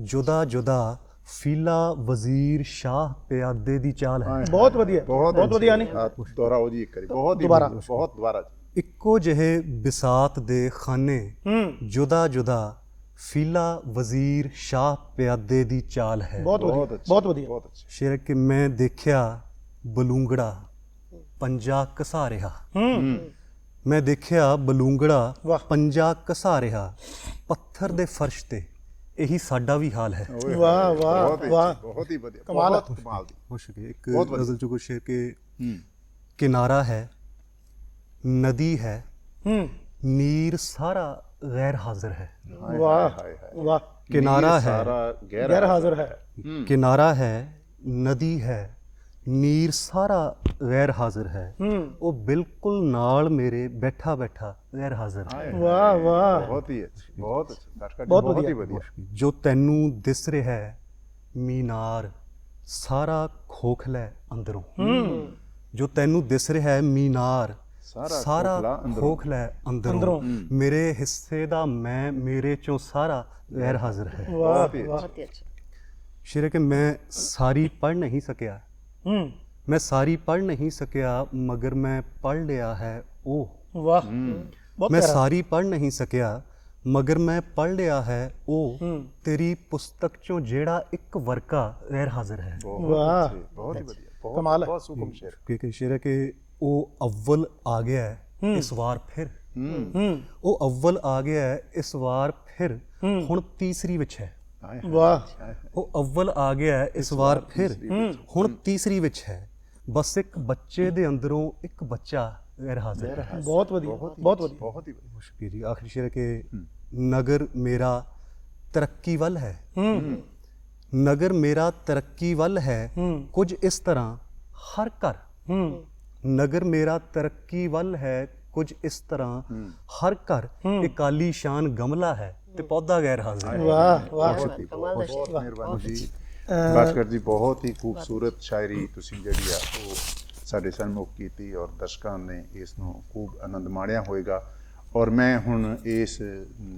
[SPEAKER 4] ਜੁਦਾ ਜੁਦਾ ਫੀਲਾ ਵਜ਼ੀਰ ਸ਼ਾਹ ਪਿਆਦੇ ਦੀ ਚਾਲ ਹੈ।
[SPEAKER 1] ਬਹੁਤ ਵਧੀਆ। ਬਹੁਤ
[SPEAKER 3] ਅੱਛੀ।
[SPEAKER 1] ਵਧੀਆ ਨਹੀਂ
[SPEAKER 3] ਹਾਂ, ਦੁਹਰਾਓ ਜੀ ਇੱਕ ਵਾਰੀ। ਬਹੁਤ ਹੀ
[SPEAKER 1] ਦੁਬਾਰਾ।
[SPEAKER 3] ਵਧੀਆ, ਬਹੁਤ ਦੁਬਾਰਾ ਜੀ।
[SPEAKER 4] ਇੱਕੋ ਜਿਹੇ ਬਿਸਾਤ ਦੇ ਖਾਨੇ
[SPEAKER 1] ਹੂੰ।
[SPEAKER 4] ਜੁਦਾ ਜੁਦਾ ਫੀਲਾ ਵਜ਼ੀਰ ਸ਼ਾਹ ਪਿਆਦੇ ਦੀ ਚਾਲ ਹੈ।
[SPEAKER 1] ਬਹੁਤ
[SPEAKER 3] ਬਹੁਤ
[SPEAKER 1] ਵਧੀਆ
[SPEAKER 3] ਅੱਛੀ।
[SPEAKER 1] ਬਹੁਤ ਵਧੀਆ।
[SPEAKER 3] ਬਹੁਤ ਅੱਛੀ।
[SPEAKER 4] ਸ਼ੇਰ ਕਿ ਮੈਂ ਦੇਖਿਆ ਬਲੂੰਗੜਾ ਪੰਜਾ ਘਸਾ ਰਿਹਾ।
[SPEAKER 1] ਹੂੰ।
[SPEAKER 4] ਮੈਂ ਦੇਖਿਆ ਬਲੂੰਗੜਾ। ਪੰਜਾ ਘਸਾ ਰਿਹਾ। ਪੱਥਰ ਦੇ ਫਰਸ਼ ਤੇ। ਇਹੀ ਸਾਡਾ ਵੀ ਹਾਲ ਹੈ।
[SPEAKER 1] ਵਾਹ, ਵਾਹ, ਵਾਹ।
[SPEAKER 3] ਬਹੁਤ ਹੀ ਵਧੀਆ।
[SPEAKER 1] ਕਮਾਲ
[SPEAKER 3] ਕਮਾਲ ਦੀ।
[SPEAKER 4] ਹੋ ਸਕੇ ਇੱਕ। ਗਜ਼ਲ ਚ ਕੁਛ ਸ਼ੇਰ ਕਿ
[SPEAKER 3] ਹੂੰ।
[SPEAKER 4] ਕਿਨਾਰਾ ਹੈ ਨਦੀ ਹੈ
[SPEAKER 1] ਹੂੰ।
[SPEAKER 4] ਨੀਰ ਸਾਰਾ ਗੈਰ ਹਾਜ਼ਰ ਹੈ
[SPEAKER 1] ਵਾਹ। ਵਾਹ।
[SPEAKER 4] ਕਿਨਾਰਾ
[SPEAKER 3] ਨੀਰ
[SPEAKER 4] ਹੈ।
[SPEAKER 3] ਸਾਰਾ
[SPEAKER 1] ਗੈਰ ਹਾਜ਼ਰ ਹੈ।
[SPEAKER 4] ਕਿਨਾਰਾ ਹੈ ਨਦੀ ਹੈ ਨੀਰ ਸਾਰਾ ਗੈਰ ਹਾਜ਼ਰ ਹੈ। ਉਹ ਬਿਲਕੁਲ ਨਾਲ ਮੇਰੇ ਬੈਠਾ ਬੈਠਾ ਗੈਰ ਹਾਜ਼ਰ ਹੈ।
[SPEAKER 1] ਵਾਹ ਵਾਹ।
[SPEAKER 3] ਬਹੁਤ ਹੀ ਅੱਛੀ ਬਹੁਤ ਅੱਛੀ।
[SPEAKER 1] ਬਹੁਤ
[SPEAKER 3] ਹੀ
[SPEAKER 1] ਵਧੀਆ।
[SPEAKER 4] ਜੋ ਤੈਨੂੰ ਦਿਸ ਰਿਹਾ ਹੈ ਮੀਨਾਰ ਸਾਰਾ ਖੋਖਲਾ ਹੈ। ਅੰਦਰੋਂ ਜੋ ਤੈਨੂੰ ਦਿਸ ਰਿਹਾ ਹੈ ਮੀਨਾਰ
[SPEAKER 3] ਸਾਰਾ ਖੋਖਲਾ ਅੰਦਰੋਂ।
[SPEAKER 4] ਖੋਖਲਾ ਹੈ ਅੰਦਰੋਂ।
[SPEAKER 1] ਅੰਦਰੋਂ।
[SPEAKER 4] ਮੇਰੇ ਹਿੱਸੇ ਦਾ ਮੈਂ ਮੇਰੇ ਚੋਂ ਸਾਰਾ ਗੈਰ ਹਾਜ਼ਰ ਹੈ।
[SPEAKER 1] ਵਾਹ
[SPEAKER 3] ਬਹੁਤ ਹੀ
[SPEAKER 1] ਵਾਹ।
[SPEAKER 2] ਬਹੁਤ ਹੀ ਅੱਛਾ।
[SPEAKER 4] ਸ਼ੇਰ ਕਿ ਮੈਂ ਸਾਰੀ ਪੜ ਨਹੀਂ ਸਕਿਆ।
[SPEAKER 1] ਹੂੰ
[SPEAKER 4] ਮੈਂ ਸਾਰੀ ਪੜ ਨਹੀਂ ਸਕਿਆ ਮਗਰ ਮੈਂ ਪੜ ਲਿਆ ਹੈ ਉਹ
[SPEAKER 1] ਵਾਹ ਬਹੁਤ
[SPEAKER 4] ਮੈਂ
[SPEAKER 1] ਪਿਆਰਾ
[SPEAKER 4] ਸਾਰੀ ਪੜ ਨਹੀਂ ਸਕਿਆ ਮਗਰ ਮੈਂ ਪੜ ਲਿਆ ਹੈ ਉਹ
[SPEAKER 1] ਹੂੰ।
[SPEAKER 4] ਤੇਰੀ ਪੁਸਤਕ ਚੋਂ ਜਿਹੜਾ ਇੱਕ ਵਰਕਾ ਗੈਰ ਹਾਜ਼ਰ ਹੈ
[SPEAKER 3] ਬਹੁਤ
[SPEAKER 1] ਵਾਹ।
[SPEAKER 3] ਅੱਛੀ, ਬਹੁਤ ਹੀ ਵਧੀਆ ਬਹੁਤ
[SPEAKER 1] ਕਮਾਲ ਹੈ।
[SPEAKER 3] ਬਹੁਤ ਸੁਕਮ ਸ਼ੇਰ
[SPEAKER 4] ਕਿ ਸ਼ੇਰ ਹੈ ਕਿ ਉਹ ਅਵਲ ਆ ਗਿਆ ਹੈ ਇਸ ਵਾਰ ਫਿਰ
[SPEAKER 1] ਹੂੰ
[SPEAKER 4] ਉਹ ਅਵਲ ਆ
[SPEAKER 1] ਵਾਹ।
[SPEAKER 4] ਉਹ ਅਵਲ ਆ ਗਿਆ ਹੈ ਇਸ ਵਾਰ ਫਿਰ। ਹੁਣ ਤੀਸਰੀ ਵਿੱਚ ਹੈ। ਬਸ ਇੱਕ ਬੱਚੇ ਦੇ ਅੰਦਰੋਂ ਇੱਕ ਬੱਚਾ ਗੈਰ ਹਾਜ਼ਰ ਹੈ।
[SPEAKER 1] ਬਹੁਤ ਵਧੀਆ ਬਹੁਤ ਵਧੀਆ।
[SPEAKER 3] ਬਹੁਤ ਹੀ ਵਧੀਆ।
[SPEAKER 4] ਮੁਸ਼ਕਿਲ ਜੀ ਆਖਰੀ ਸ਼ੇਰ ਕਿ ਨਗਰ ਮੇਰਾ ਤਰੱਕੀ ਵੱਲ ਹੈ।
[SPEAKER 1] ਹੂੰ।
[SPEAKER 4] ਨਗਰ ਮੇਰਾ ਤਰੱਕੀ ਵੱਲ ਹੈ।
[SPEAKER 1] ਹੂੰ।
[SPEAKER 4] ਕੁਝ ਇਸ ਤਰ੍ਹਾਂ ਹਰ ਘਰ।
[SPEAKER 1] ਹੂੰ।
[SPEAKER 4] ਨਗਰ ਮੇਰਾ ਤਰੱਕੀ ਵੱਲ ਹੈ। ਕੁਝ ਇਸ ਤਰ੍ਹਾਂ ਹਰ ਘਰ ਇਕਾਲੀ ਸ਼ਾਨ ਗਮਲਾ ਹੈ। ਤੇ ਪੌਦਾ ਗੈਰ ਹਾਜ਼ਰ ਹੈ।
[SPEAKER 1] ਵਾਹ ਵਾਹ।
[SPEAKER 3] ਬਹੁਤ। ਮਿਹਰਬਾਨੀ ਜੀ। ਭਾਸਕਰ ਜੀ ਬਹੁਤ ਹੀ ਖੂਬਸੂਰਤ ਸ਼ਾਇਰੀ ਤੁਸੀਂ ਜਿਹੜੀ ਆ ਉਹ ਸਾਡੇ ਸਨਮੁਖ ਕੀਤੀ ਔਰ ਦਰਸ਼ਕਾਂ ਨੇ ਇਸ ਨੂੰ ਖੂਬ ਆਨੰਦ ਮਾਣਿਆ ਹੋਵੇਗਾ। ਔਰ ਮੈਂ ਹੁਣ ਇਸ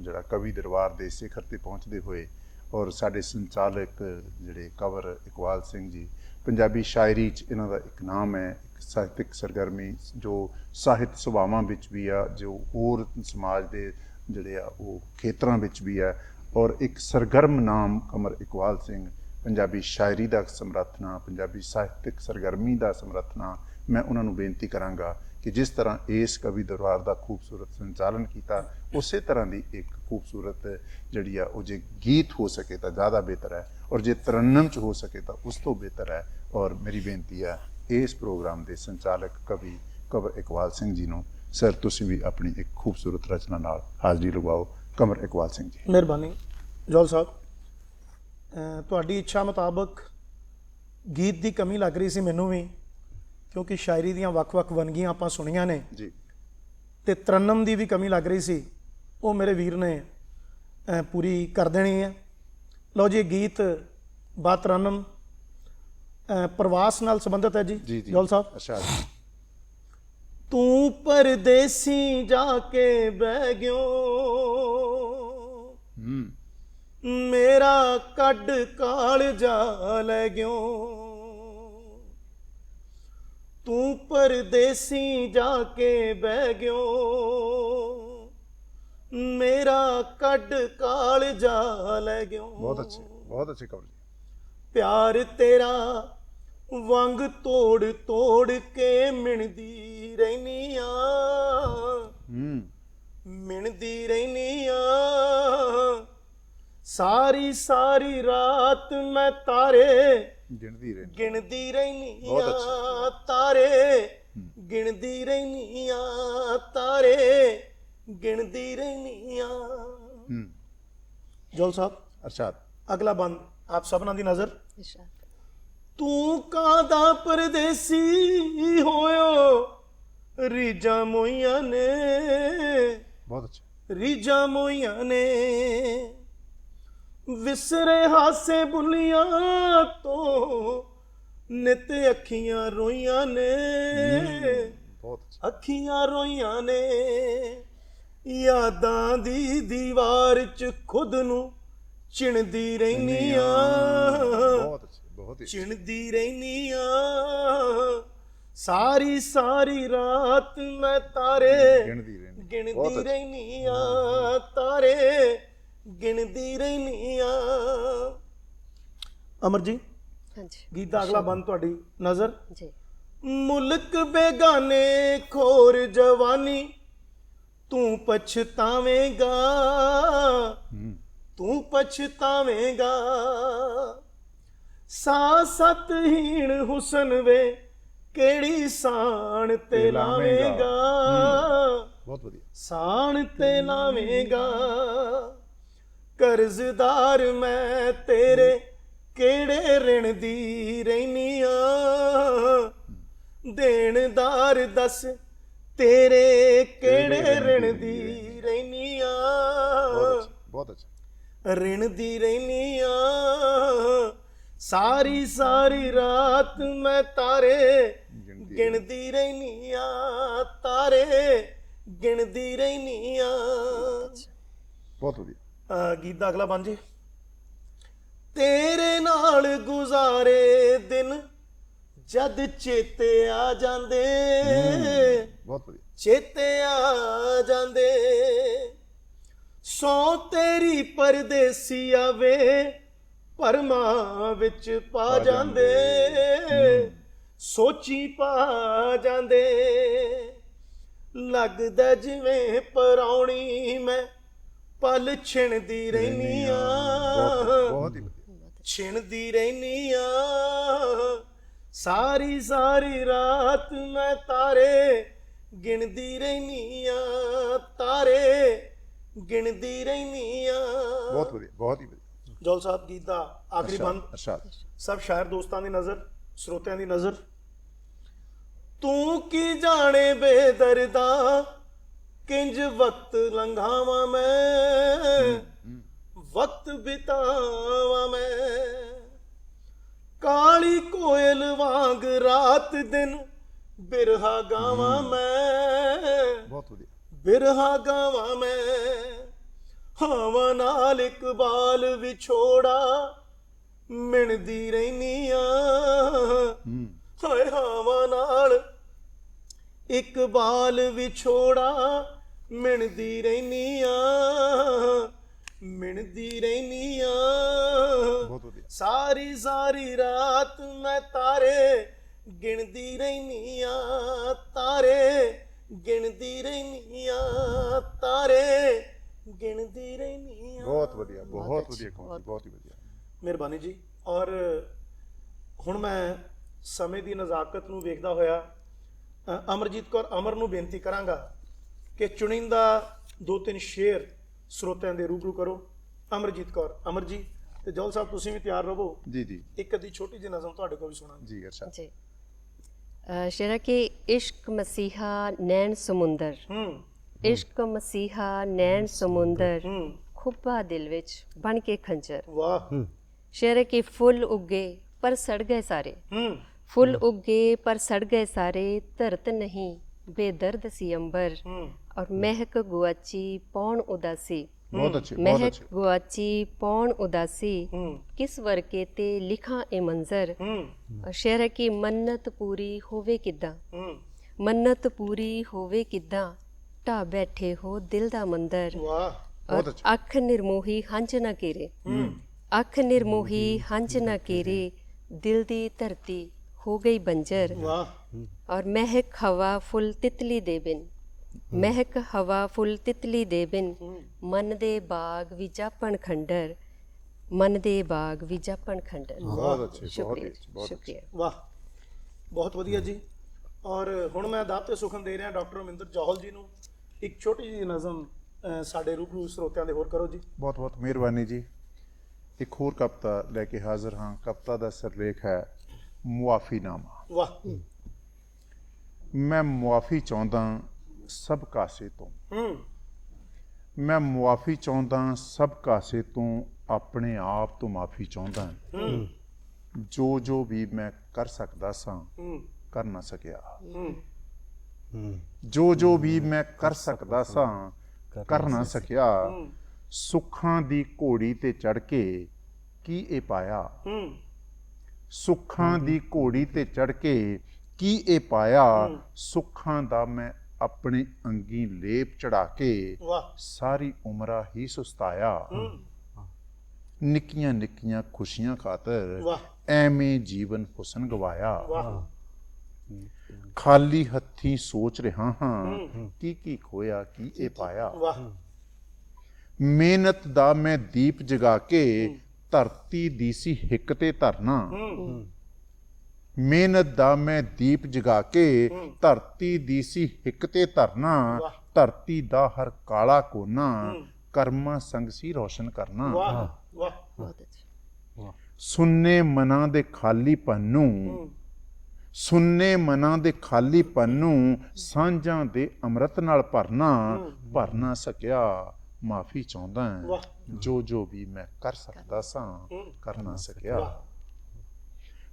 [SPEAKER 3] ਜਿਹੜਾ ਕਵੀ ਦਰਬਾਰ ਦੇ ਸਿਖਰ ਤੇ ਪਹੁੰਚਦੇ ਹੋਏ ਔਰ ਸਾਡੇ ਸੰਚਾਲਕ ਜਿਹੜੇ ਕਵਰ ਇਕਬਾਲ ਸਿੰਘ ਜੀ ਪੰਜਾਬੀ ਸ਼ਾਇਰੀ 'ਚ ਇਹਨਾਂ ਦਾ ਇੱਕ ਨਾਮ ਹੈ ਇੱਕ ਸਾਹਿਤਿਕ ਸਰਗਰਮੀ ਜੋ ਸਾਹਿਤ ਸੁਭਾਵਾਂ ਵਿੱਚ ਵੀ ਆ ਜੋ ਹੋਰ ਸਮਾਜ ਦੇ ਜਿਹੜੇ ਆ, ਉਹ ਖੇਤਰਾਂ ਵਿੱਚ ਵੀ ਹੈ। ਔਰ ਇੱਕ ਸਰਗਰਮ ਨਾਮ ਕਮਰ ਇਕਬਾਲ ਸਿੰਘ, ਪੰਜਾਬੀ ਸ਼ਾਇਰੀ ਦਾ ਸਮਰੱਥਨਾ, ਪੰਜਾਬੀ ਸਾਹਿਤਿਕ ਸਰਗਰਮੀ ਦਾ ਸਮਰੱਥਨਾ, ਮੈਂ ਉਹਨਾਂ ਨੂੰ ਬੇਨਤੀ ਕਰਾਂਗਾ ਕਿ ਜਿਸ ਤਰ੍ਹਾਂ ਇਸ ਕਵੀ ਦਰਬਾਰ ਦਾ ਖੂਬਸੂਰਤ ਸੰਚਾਲਨ ਕੀਤਾ, ਉਸੇ ਤਰ੍ਹਾਂ ਦੀ ਇੱਕ ਖੂਬਸੂਰਤ ਜਿਹੜੀ ਆ, ਉਹ ਜੇ ਗੀਤ ਹੋ ਸਕੇ ਤਾਂ ਜ਼ਿਆਦਾ ਬਿਹਤਰ ਹੈ ਔਰ ਜੇ ਤਰਨਮ ਚ ਹੋ ਸਕੇ ਤਾਂ ਉਸ ਤੋਂ ਬਿਹਤਰ ਹੈ। ਔਰ ਮੇਰੀ ਬੇਨਤੀ ਹੈ, ਇਸ ਪ੍ਰੋਗਰਾਮ ਦੇ ਸੰਚਾਲਕ ਕਵੀ ਕਵਰ ਇਕਬਾਲ ਸਿੰਘ ਜੀ ਨੂੰ ਸਰ ਤੁਸੀਂ ਵੀ ਆਪਣੀ ਇੱਕ ਖੂਬਸੂਰਤ ਰਚਨਾ ਨਾਲ ਹਾਜ਼ਰੀ ਲਗਵਾਓ। ਕਮਰ ਇਕਬਾਲ ਸਿੰਘ ਜੀ।
[SPEAKER 1] ਮਿਹਰਬਾਨੀ। ਜੋਲ ਸਾਹਿਬ ਤੁਹਾਡੀ ਇੱਛਾ ਮੁਤਾਬਕ ਗੀਤ ਦੀ ਕਮੀ ਲੱਗ ਰਹੀ ਸੀ ਮੈਨੂੰ ਵੀ ਕਿਉਂਕਿ ਸ਼ਾਇਰੀ ਦੀਆਂ ਵੱਖ-ਵੱਖ ਵੰਨਗੀਆਂ ਆਪਾਂ ਸੁਣੀਆਂ ਨੇ।
[SPEAKER 3] ਜੀ।
[SPEAKER 1] ਤੇ ਤਰਨਮ ਦੀ ਵੀ ਕਮੀ ਲੱਗ ਰਹੀ ਸੀ। ਉਹ ਮੇਰੇ ਵੀਰ ਨੇ ਪੂਰੀ ਕਰ ਦੇਣੀ ਹੈ। ਲਓ ਜੀ ਗੀਤ ਬਾ ਤਰਨਮ। ਪ੍ਰਵਾਸ ਨਾਲ ਸੰਬੰਧਿਤ ਹੈ ਜੀ। ਜੋਲ ਸਾਹਿਬ।
[SPEAKER 3] ਅੱਛਾ ਜੀ।
[SPEAKER 1] ਤੂੰ ਪਰਦੇਸੀ ਜਾ ਕੇ ਬਹਿ ਗਿਓ। ਮੇਰਾ ਕੱਢ ਕਾਲ ਜਾ ਲੈ ਗਿਓ। ਤੂੰ ਪਰਦੇਸੀ ਜਾ ਕੇ ਬਹਿ ਗਿਓ। ਮੇਰਾ ਕੱਢ ਕਾਲ ਜਾ ਲੈ ਗਿਓ।
[SPEAKER 3] ਬਹੁਤ ਅੱਛੇ ਬਹੁਤ ਅੱਛੇ ਕਵਰ
[SPEAKER 1] ਪਿਆਰ ਤੇਰਾ ਵੰਗ ਤੋੜ ਤੋੜ ਕੇ ਮਿਣਦੀ ਰਹਿਨੀ ਆ
[SPEAKER 3] ਹੂੰ।
[SPEAKER 1] ਮਿਣਦੀ ਰਹਿਨੀ ਆ ਸਾਰੀ ਸਾਰੀ ਰਾਤ ਮੈਂ ਤਾਰੇ
[SPEAKER 3] ਗਿਣਦੀ ਰਹਿੰਦੀ।
[SPEAKER 1] ਗਿਣਦੀ ਰਹਿਨੀ ਆ ਤਾਰੇ ਗਿਣਦੀ ਰਹਿਨੀ ਆ ਤਾਰੇ ਗਿਣਦੀ ਰਹਿਨੀ ਆ
[SPEAKER 3] ਹੂੰ।
[SPEAKER 1] ਜੋਲ ਸਾਹਿਬ
[SPEAKER 3] ਅਰਸ਼ਾਦ।
[SPEAKER 1] ਅਗਲਾ ਬੰਦ। ਆਪ ਸਭਨਾਂ ਦੀ ਨਜ਼ਰ।
[SPEAKER 2] ਇਸ਼ਾਰਾ।
[SPEAKER 1] ਤੂੰ ਕਾਦਾ ਪਰਦੇਸੀ ਹੋਇਓ? ਰੀਜਾਂ ਮੋਈਆਂ ਨੇ।
[SPEAKER 3] ਬਹੁਤ ਅੱਛਾ।
[SPEAKER 1] ਰੀਜਾਂ ਮੋਈਆਂ ਨੇ। ਵਿਸਰੇ ਹਾਸੇ ਬੁੱਲੀਆਂ ਤੋਂ ਨਿਤ ਅੱਖੀਆਂ ਰੋਈਆਂ ਨੇ।
[SPEAKER 3] ਬਹੁਤ ਅੱਛਾ।
[SPEAKER 1] ਅੱਖੀਆਂ ਰੋਈਆਂ ਨੇ। ਯਾਦਾਂ ਦੀ ਦੀਵਾਰ 'ਚ ਖੁਦ ਨੂੰ ਚਿਣਦੀ ਰਹਿਨੀ ਆ
[SPEAKER 3] ਬਹੁਤ ਬਹੁਤ।
[SPEAKER 1] ਚਿਣਦੀ ਰਹਿਨੀ ਆ ਸਾਰੀ ਸਾਰੀ ਰਾਤ ਮੈਂ ਤਾਰੇ
[SPEAKER 3] ਗਿਣਦੀ ਰਹਿੰਦੀ।
[SPEAKER 1] ਗਿਣਦੀ। ਰਹਿਨੀ ਆ ਤਾਰੇ ਗਿਣਦੀ ਰਹਿਨੀ ਆ ਅਮਰ ਜੀ
[SPEAKER 2] ਹਾਂਜੀ।
[SPEAKER 1] ਗੀਤ ਦਾ ਅਗਲਾ ਬੰਦ ਤੁਹਾਡੀ ਨਜ਼ਰ?
[SPEAKER 2] ਜੀ।
[SPEAKER 1] ਮੁਲਕ ਬੇਗਾਨੇ ਖੋਰ ਜਵਾਨੀ ਤੂੰ ਪਛਤਾਵੇਂਗਾ। ਤੂੰ ਪਛਤਾਵੇਂਗਾ। ਸਾ ਸਤਹੀਣ ਹੁਸਨ ਵੇ ਕਿਹੜੀ ਸਾਣ ਤੇ ਲਾਵੇਂਗਾ।
[SPEAKER 3] ਬਹੁਤ ਵਧੀਆ।
[SPEAKER 1] ਸਾਣ ਤੇ ਲਾਵੇਂਗਾ। ਕਰਜ਼ਦਾਰ ਮੈਂ ਤੇਰੇ ਕਿਹੜੇ ਰਿਣ ਦੀ ਰਹਿਨੀ ਆ? ਦੇਣਦਾਰ ਦੱਸ ਤੇਰੇ ਕਿਹੜੇ ਰਿਣ ਦੀ ਰਹਿਨੀ ਆ?
[SPEAKER 3] ਬਹੁਤ ਅੱਛੇ ਬਹੁਤ ਅੱਛੇ।
[SPEAKER 1] ਰਿਣ ਦੀ ਰਹਿਨੀ ਆ। ਸਾਰੀ ਸਾਰੀ ਰਾਤ ਮੈਂ ਤਾਰੇ
[SPEAKER 3] ਗਿਣਦੀ
[SPEAKER 1] ਰਹਿਨੀ ਆ ਤਾਰੇ ਗਿਣਦੀ ਰਹਿਨੀ ਆ।
[SPEAKER 3] ਬਹੁਤ ਵਧੀਆ।
[SPEAKER 1] ਗੀਤ ਦਾ ਅਗਲਾ ਬਣ ਜੀ। ਤੇਰੇ ਨਾਲ ਗੁਜ਼ਾਰੇ ਦਿਨ ਜਦ ਚੇਤੇ ਆ ਜਾਂਦੇ।
[SPEAKER 3] ਬਹੁਤ ਵਧੀਆ।
[SPEAKER 1] ਚੇਤੇ ਆ ਜਾਂਦੇ। ਸੋ ਤੇਰੀ ਪਰਦੇਸੀ ਆਵੇ ਪਰਮਾ ਵਿੱਚ ਪਾ ਜਾਂਦੇ। ਸੋਚੀ ਪਾ ਜਾਂਦੇ। ਲੱਗਦਾ ਜਿਵੇਂ ਪਰੌਣੀ ਮੈਂ ਪਲ ਛਿਣਦੀ ਰਹਿਨੀ ਆ।
[SPEAKER 3] ਬਹੁਤ ਹੀ
[SPEAKER 1] ਛਿਣਦੀ ਰਹਿਨੀ ਆ। ਸਾਰੀ ਸਾਰੀ ਰਾਤ ਮੈਂ ਤਾਰੇ ਗਿਣਦੀ ਰਹਿਨੀ ਆ। ਤਾਰੇ ਗਿਣਦੀ ਰਹਿਨੀ ਆ।
[SPEAKER 3] ਬਹੁਤ ਵਧੀਆ ਬਹੁਤ ਹੀ ਵਧੀਆ।
[SPEAKER 1] ਜੋਲ ਸਾਹਿਬ ਗੀਤ ਦਾ ਆਖਰੀ ਬੰਦ।
[SPEAKER 3] ਅਰਸ਼ਾਦ
[SPEAKER 1] ਸਭ ਸ਼ਾਇਰ ਦੋਸਤਾਂ ਦੀ ਨਜ਼ਰ ਸਰੋਤਿਆਂ ਦੀ ਨਜ਼ਰ। ਤੂੰ ਕੀ ਜਾਣੇ ਬੇਦਰਦਾ ਕਿੰਜ ਵਕਤ ਲੰਘਾਵਾਂ ਮੈਂ? ਵਕਤ ਬਿਤਾਵਾਂ ਮੈਂ? ਕਾਲੀ ਕੋਇਲ ਵਾਂਗ ਰਾਤ ਦਿਨ ਬਿਰਹਾ ਗਾਵਾਂ ਮੈਂ।
[SPEAKER 3] ਬਹੁਤ ਵਧੀਆ।
[SPEAKER 1] ਬਿਰਹਾ ਗਾਵਾਂ ਮੈਂ। ਹਾਵਾਂ ਨਾਲ ਇਕਬਾਲ ਵਿਛੋੜਾ ਮਿਣਦੀ ਰਹਿਨੀ ਆ ਹਾਏ ਹਾਵਾਂ ਨਾਲ ਇਕਬਾਲ ਵਿਛੋੜਾ ਮਿਣਦੀ ਰਹਿਨੀ ਆ ਮਿਣਦੀ ਰਹਿਨੀ ਆ ਸਾਰੀ ਸਾਰੀ ਰਾਤ ਮੈਂ ਤਾਰੇ ਗਿਣਦੀ ਰਹਿਨੀ ਆ ਤਾਰੇ ਗਿਣਦੀ ਰਹਿਨੀ ਆ ਤਾਰੇ ਗਿਣਦੀ ਰਹਿਨੀ ਆ।
[SPEAKER 3] ਬਹੁਤ ਵਧੀਆ ਬਹੁਤ ਵਧੀਆ ਕੌਂਸਲ ਬਹੁਤ ਹੀ ਵਧੀਆ।
[SPEAKER 1] ਮਿਹਰਬਾਨੀ ਜੀ। ਔਰ ਹੁਣ ਮੈਂ ਸਮੇਂ ਦੀ ਨਜ਼ਾਕਤ ਨੂੰ ਵੇਖਦਾ ਹੋਇਆ ਅਮਰਜੀਤ ਕੌਰ ਅਮਰ ਨੂੰ ਬੇਨਤੀ ਕਰਾਂਗਾ ਕਿ ਚੁਣਿੰਦਾ ਦੋ ਤਿੰਨ ਸ਼ੇਰ ਸਰੋਤਿਆਂ ਦੇ ਰੂਬਰੂ ਕਰੋ। ਅਮਰਜੀਤ ਕੌਰ ਅਮਰ ਜੀ ਤੇ ਜੋਲ ਸਾਹਿਬ ਤੁਸੀਂ ਵੀ ਤਿਆਰ ਰਹੋ।
[SPEAKER 3] ਜੀ ਜੀ।
[SPEAKER 1] ਇੱਕ ਅੱਧੀ ਛੋਟੀ ਜਿਹੀ ਨਜ਼ਮ ਤੁਹਾਡੇ ਕੋਲ ਵੀ ਸੁਣਾਂਗੇ।
[SPEAKER 3] ਜੀ ਅਰਸ਼ਾਦ
[SPEAKER 2] ਜੀ। ਸ਼ੇਰਾ ਕਿ ਇਸ਼ਕ ਮਸੀਹਾ ਨੈਣ ਸਮੁੰਦਰ।
[SPEAKER 1] ਹੂੰ।
[SPEAKER 2] ਇਸ਼ਕ ਮਸੀਹਾ ਨੈਣ ਸਮੁੰਦਰ ਖੁੱਬਾ ਦਿਲ ਵਿੱਚ ਬਣ ਕੇ ਖੰਜਰ।
[SPEAKER 1] ਵਾਹ।
[SPEAKER 2] ਸ਼ੇਰ ਕਿ ਫੁੱਲ ਉੱਗੇ ਪਰ ਸੜ ਗਏ ਸਾਰੇ। ਫੁੱਲ ਉੱਗੇ ਪਰ ਸੜ ਗਏ ਸਾਰੇ ਧਰਤ ਨਹੀਂ ਬੇਦਰਦ ਸੀ ਅੰਬਰ। ਔਰ ਮਹਿਕ ਗੁਆਚੀ ਪੌਣ ਉਦਾਸੀ।
[SPEAKER 3] ਬਹੁਤ ਅੱਛੇ ਬਹੁਤ
[SPEAKER 2] ਮਹਿਕ ਗੁਆਚੀ ਪੌਣ ਉਦਾਸੀ। ਕਿਸ ਵਰਕੇ ਤੇ ਲਿਖਾਂ ਇਹ ਮੰਜ਼ਰ। ਸ਼ੇਰ ਕੀ ਮੰਨਤ ਪੂਰੀ ਹੋਵੇ ਕਿੱਦਾਂ। ਮੰਨਤ ਪੂਰੀ ਹੋਵੇ ਕਿੱਦਾਂ। ਢਾ ਬੈਠੇ ਹੋ ਦਿਲ ਦਾ ਮੰਦਰ।
[SPEAKER 1] ਵਾਹ
[SPEAKER 3] ਬਹੁਤ
[SPEAKER 2] ਔਰ
[SPEAKER 3] ਅੱਛਾ।
[SPEAKER 2] ਅੱਖ ਨਿਰਮੋਹੀ ਹੰਝ ਨਾ ਕੇਰੇ। ਅੱਖ ਨਿਰਮੋਹੀ ਹੰਝ ਨਾ ਕੇਰੇ ਦਿਲ ਦੀ ਧਰਤੀ ਹੋ ਗਈ ਬੰਜਰ।
[SPEAKER 1] ਵਾਹ।
[SPEAKER 2] ਔਰ ਮਹਿਕ ਹਵਾ ਫੁੱਲ ਤਿਤਲੀ ਦੇ ਬਿਨ। ਮਹਿਕ ਹਵਾ ਫੁੱਲ ਤਿਤਲੀ ਦੇ ਬਿਨ। ਮਨ ਦੇ ਬਾਗ ਵੀ ਜਾਪਣ ਖੰਡਰ। ਮਨ ਦੇ ਬਾਗ ਵੀ ਜਾਪਣ ਖੰਡਰ
[SPEAKER 3] ਬਹੁਤ ਅੱਛੇ ਬਹੁਤ
[SPEAKER 2] ਸ਼ੁਕਰੀਆ
[SPEAKER 3] ਹੀ ਅੱਛੇ ਬਹੁਤ ਅੱਛੇ।
[SPEAKER 2] ਸ਼ੁਕਰੀਆ।
[SPEAKER 1] ਵਾਹ ਬਹੁਤ ਵਧੀਆ ਜੀ। ਔਰ ਹੁਣ ਮੈਂ ਦਾਤ ਤੇ ਸੁਖਮ ਦੇ ਰਿਹਾ ਡਾਕਟਰ ਅਮਿੰਦਰ ਜੋਹਲ ਜੀ ਨੂੰ। ਇੱਕ ਛੋਟੀ ਜਿਹੀ ਨਜ਼ਮ ਸਾਡੇ ਰੂਬਰੂ ਸਰੋਤਿਆਂ ਦੇ ਹੋਰ ਕਰੋ ਜੀ।
[SPEAKER 3] ਬਹੁਤ ਬਹੁਤ ਮਿਹਰਬਾਨੀ ਜੀ। ਇੱਕ ਹੋਰ ਕਵਿਤਾ ਲੈ ਕੇ ਹਾਜ਼ਰ ਹਾਂ। ਕਵਿਤਾ ਦਾ ਸਿਰਲੇਖ ਹੈ ਮੁਆਫੀਨਾਮਾ।
[SPEAKER 1] ਵਾਹ।
[SPEAKER 3] ਮੈਂ ਮੁਆਫੀ ਚਾਹੁੰਦਾ ਸਭ ਕਾਸੇ ਤੋਂ।
[SPEAKER 1] ਹੂੰ।
[SPEAKER 3] ਮੈਂ ਮੁਆਫੀ ਚਾਹੁੰਦਾ ਸਭ ਕਾਸੇ ਤੋਂ ਆਪਣੇ ਆਪ ਤੋਂ ਮਾਫੀ ਚਾਹੁੰਦਾ। ਜੋ ਜੋ ਵੀ ਮੈਂ ਕਰ ਸਕਦਾ ਸਾਂ
[SPEAKER 1] ਹੂੰ।
[SPEAKER 3] ਕਰ ਨਾ ਸਕਿਆ।
[SPEAKER 1] ਹੂੰ।
[SPEAKER 3] ਜੋ ਜੋ ਵੀ ਮੈਂ ਕਰ ਸਕਦਾ ਸਾਂ ਕਰ ਨਾ ਸਕਿਆ ਸੁੱਖਾਂ ਦੀ ਘੋੜੀ ਤੇ ਚੜ ਕੇ ਕੀ ਇਹ ਪਾਇਆ?
[SPEAKER 1] ਹੂੰ।
[SPEAKER 3] ਸੁੱਖਾਂ ਦੀ ਘੋੜੀ ਤੇ ਚੜ ਕੇ ਕੀ ਇਹ ਪਾਇਆ? ਸੁੱਖਾਂ ਦਾ ਮੈਂ ਆਪਣੇ ਅੰਗੀ ਲੇਪ ਚੜਾ ਕੇ
[SPEAKER 1] ਵਾਹ।
[SPEAKER 3] ਸਾਰੀ ਉਮਰਾਂ ਹੀ ਸੁਸਤਾਇਆ। ਨਿੱਕੀਆਂ ਨਿੱਕੀਆਂ ਖੁਸ਼ੀਆਂ ਖਾਤਰ
[SPEAKER 1] ਵਾਹ।
[SPEAKER 3] ਐਵੇਂ ਜੀਵਨ ਹੁਸਨ ਗਵਾਇਆ।
[SPEAKER 1] ਵਾਹ।
[SPEAKER 3] ਖਾਲੀ ਹੱਥੀਂ ਸੋਚ ਰਿਹਾ ਹਾਂ ਕੀ ਕੀ ਖੋਇਆ ਕੀ ਇਹ ਪਾਇਆ?
[SPEAKER 1] ਵਾਹ।
[SPEAKER 3] ਮਿਹਨਤ ਦਾ ਮੈਂ ਦੀਪ ਜਗਾ ਕੇ ਧਰਤੀ ਦੀ ਸੀ ਹਿੱਕ ਤੇ ਧਰਨਾ। ਮਿਹਨਤ ਦਾ ਮੈਂ ਦੀਪ ਜਗਾ ਕੇ ਧਰਤੀ ਦੀ ਸੀ ਹਿੱਕ ਤੇ ਧਰਨਾ। ਧਰਤੀ ਦਾ ਹਰ ਕਾਲਾ ਕੋਨਾ। ਕਰਮਾਂ ਸੰਗ ਸੀ ਰੋਸ਼ਨ ਕਰਨਾ।
[SPEAKER 1] ਵਾਹ ਵਾਹ।
[SPEAKER 2] ਬਹੁਤ ਅੱਛਾ।
[SPEAKER 3] ਸੁੰਨੇ ਮਨਾਂ ਦੇ ਖਾਲੀਪਨ ਨੂੰ ਸੁੰਨੇ ਮਨਾਂ ਦੇ ਖਾਲੀਪਨ ਨੂੰ ਸਾਂਝਾਂ ਦੇ ਅੰਮ੍ਰਿਤ ਨਾਲ ਭਰਨਾ ਭਰ ਨਾ ਸਕਿਆ। ਮਾਫੀ ਚਾਹੁੰਦਾ ਹਾਂ। ਜੋ ਜੋ ਵੀ ਮੈਂ ਕਰ ਸਕਦਾ ਸਾਂ ਕਰ ਨਾ ਸਕਿਆ।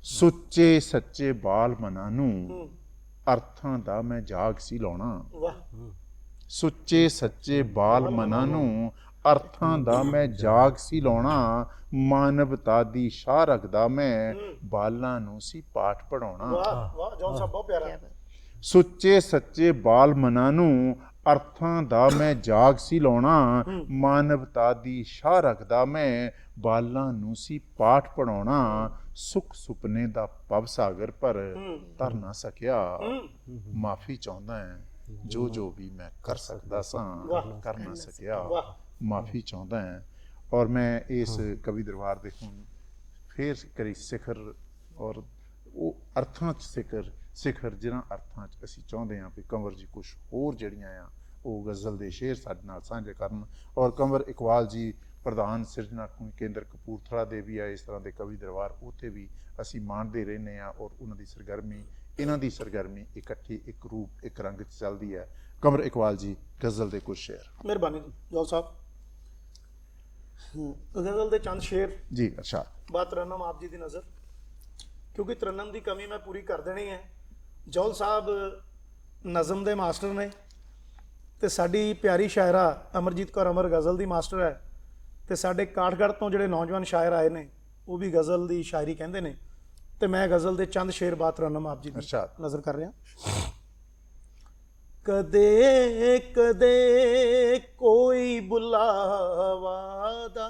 [SPEAKER 3] ਸੁੱਚੇ ਸੱਚੇ ਬਾਲ ਮਨਾਂ ਨੂੰ ਅਰਥਾਂ ਦਾ ਮੈਂ ਜਾਗ ਸੀ ਲਾਉਣਾ। ਸੁੱਚੇ ਸੱਚੇ ਬਾਲ ਮਨਾਂ ਨੂੰ ਅਰਥਾਂ ਦਾ ਮੈਂ ਜਾਗ ਸੀ ਲਾਉਣਾ ਮਾਨਵਤਾ ਦੀ ਸ਼ਾਹ ਰੱਖਦਾ ਮੈਂ ਬਾਲਾਂ ਨੂੰ ਸੀ ਪਾਠ ਪੜਾਉਣਾ
[SPEAKER 1] ਵਾਹ ਵਾਹ ਜੌਨ ਸਾਹਿਬ ਬਹੁਤ ਪਿਆਰਾ।
[SPEAKER 3] ਸੁੱਚੇ ਸੱਚੇ ਬਾਲ ਮਨਾਂ ਨੂੰ ਅਰਥਾਂ ਦਾ ਮੈਂ ਜਾਗ ਸੀ ਲਾਉਣਾ ਮਾਨਵਤਾ ਦੀ ਸ਼ਾਹ ਰੱਖਦਾ ਮੈਂ ਬਾਲਾਂ ਨੂੰ ਸੀ ਪਾਠ ਪੜਾਉਣਾ ਸੁਖ ਸੁਪਨੇ ਦਾ ਪਵ ਸਾਗਰ ਪਰ ਤਰ ਨਾ ਸਕਿਆ। ਮਾਫੀ ਚਾਹੁੰਦਾ ਹਾਂ ਜੋ ਜੋ ਵੀ ਮੈਂ ਕਰ ਸਕਦਾ ਸਾਂ। ਕਰ ਨਾ ਸਕਿਆ।
[SPEAKER 1] ਵਾਹ।
[SPEAKER 3] ਮਾਫੀ ਚਾਹੁੰਦਾ ਹਾਂ ਔਰ ਮੈਂ ਇਸ ਕਵੀ ਦਰਬਾਰ ਦੇ ਹੁਣ ਫੇਰ ਕਰੀ ਸਿਖਰ ਔਰ ਉਹ ਅਰਥਾਂ ਚ ਸਿਖਰ ਸਿਖਰ ਜਿਹਨਾਂ ਅਰਥਾਂ ਚ ਅਸੀਂ ਚਾਹੁੰਦੇ ਹਾਂ ਵੀ ਕੰਵਰ ਜੀ ਕੁਝ ਹੋਰ ਜਿਹੜੀਆਂ ਆ, ਉਹ ਗਜ਼ਲ ਦੇ ਸ਼ੇਰ ਸਾਡੇ ਨਾਲ ਸਾਂਝੇ ਕਰਨ ਔਰ ਕੰਵਰ ਇਕਬਾਲ ਜੀ ਪ੍ਰਧਾਨ ਸਿਰਜਣਾ ਕੇਂਦਰ ਕਪੂਰਥਲਾ ਦੇ ਵੀ ਆ, ਇਸ ਤਰ੍ਹਾਂ ਦੇ ਕਵੀ ਦਰਬਾਰ ਉੱਥੇ ਵੀ ਅਸੀਂ ਮਾਣਦੇ ਰਹਿੰਦੇ ਆ ਔਰ ਉਹਨਾਂ ਦੀ ਸਰਗਰਮੀ, ਇਹਨਾਂ ਦੀ ਸਰਗਰਮੀ ਇਕੱਠੀ ਇੱਕ ਰੂਪ, ਇੱਕ ਰੰਗ ਚ ਚੱਲਦੀ ਹੈ। ਕੰਵਰ ਇਕਬਾਲ ਜੀ, ਗਜ਼ਲ ਦੇ ਕੁਝ ਸ਼ੇਰ।
[SPEAKER 1] ਮਿਹਰਬਾਨੀ ਜੀ ਜੌਨ ਸਾਹਿਬ। ਗਜ਼ਲ ਦੇ ਚੰਦ ਸ਼ੇਰ।
[SPEAKER 3] ਜੀ ਅਰਸ਼ਾਦ
[SPEAKER 1] ਬਾਤ ਤਰਨਮ ਆਪ ਜੀ ਦੀ ਨਜ਼ਰ। ਕਿਉਂਕਿ ਤਰਨਮ ਦੀ ਕਮੀ ਮੈਂ ਪੂਰੀ ਕਰ ਦੇਣੀ ਹੈ। ਜੌਲ ਸਾਹਿਬ ਨਜ਼ਮ ਦੇ ਮਾਸਟਰ ਨੇ ਤੇ ਸਾਡੀ ਪਿਆਰੀ ਸ਼ਾਇਰਾ ਅਮਰਜੀਤ ਕੌਰ ਅਮਰ ਗਜ਼ਲ ਦੀ ਮਾਸਟਰ ਹੈ ਤੇ ਸਾਡੇ ਕਾਠਗੜ੍ਹ ਤੋਂ ਜਿਹੜੇ ਨੌਜਵਾਨ ਸ਼ਾਇਰ ਆਏ ਨੇ ਉਹ ਵੀ ਗਜ਼ਲ ਦੀ ਸ਼ਾਇਰੀ ਕਹਿੰਦੇ ਨੇ। ਤੇ ਮੈਂ ਗਜ਼ਲ ਦੇ ਚੰਦ ਸ਼ੇਰ ਬਾਤ ਤਰਨਮ ਆਪ ਜੀ ਦੀ। ਨਜ਼ਰ ਕਰ ਰਿਹਾ। ਕਦੇ ਕਦੇ ਕੋਈ ਬੁਲਾਵਾ ਦਾ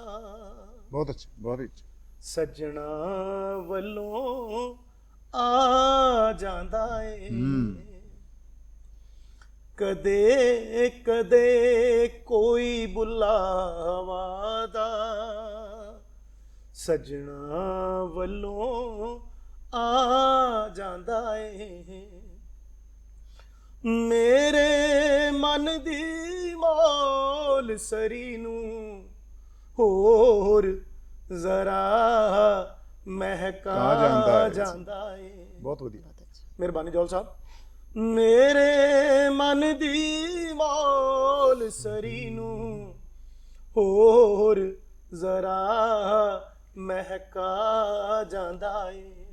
[SPEAKER 3] ਬਹੁਤ ਅੱਛਾ ਬਹੁਤ ਅੱਛਾ।
[SPEAKER 1] ਸੱਜਣਾ ਵੱਲੋਂ ਆ ਜਾਂਦਾ ਏ। ਕਦੇ ਕਦੇ ਕੋਈ ਬੁਲਾਵਾ ਦਾ ਸੱਜਣਾ ਵੱਲੋਂ ਆ ਜਾਂਦਾ ਏ। ਮੇਰੇ ਮਨ ਦੀ ਮੌਲ ਸਰੀ ਨੂੰ ਹੋਰ ਜ਼ਰਾ ਮਹਿਕਾ
[SPEAKER 3] ਜਾਂਦਾ ਏ।
[SPEAKER 1] ਜਾਂਦਾ ਏ।
[SPEAKER 3] ਬਹੁਤ ਵਧੀਆ
[SPEAKER 1] ਮਿਹਰਬਾਨੀ ਜੋਲ ਸਾਹਿਬ। ਮੇਰੇ ਮਨ ਦੀ ਮੌਲ ਸਰੀ ਨੂੰ ਹੋਰ ਜ਼ਰਾ ਮਹਿਕਾ ਜਾਂਦਾ ਏ।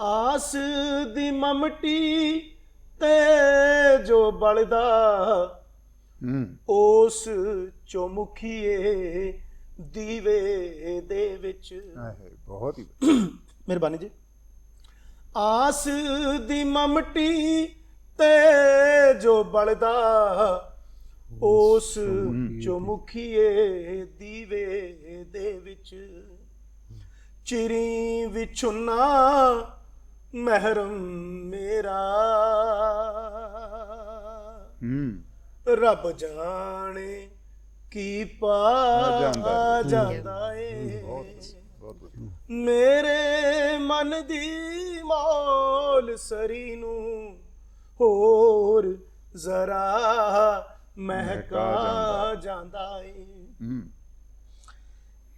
[SPEAKER 1] ਆਸ ਦੀ ਮਮਟੀ ਤੇ ਜੋ ਬਲਦਾ ਉਸ ਚੋਮੁਖੀਏ ਦੀਵੇ ਦੇ ਵਿੱਚ।
[SPEAKER 3] ਬਹੁਤ ਹੀ।
[SPEAKER 1] ਮਿਹਰਬਾਨੀ ਜੀ। ਆਸ ਦੀ ਮਮਟੀ ਤੇ ਜੋ ਬਲਦਾ ਉਸ ਚੁਮੁਖੀਏ ਦੀਵੇ ਦੇ ਵਿੱਚ। ਚਿਰੀ ਵਿਛੁਨਾ ਮਹਿਰਮ ਮੇਰਾ।
[SPEAKER 3] ਹੂੰ।
[SPEAKER 1] ਰੱਬ ਜਾਣੇ ਕੀ ਪਾ
[SPEAKER 3] ਜਾਂਦਾ
[SPEAKER 1] ਏ। ਮੇਰੇ ਮਨ ਦੀ ਮੌਲ ਸਰੀ ਨੂੰ ਹੋਰ ਜ਼ਰਾ ਮਹਿਕਾ ਜਾਂਦਾ ਏ।
[SPEAKER 3] ਹੂੰ।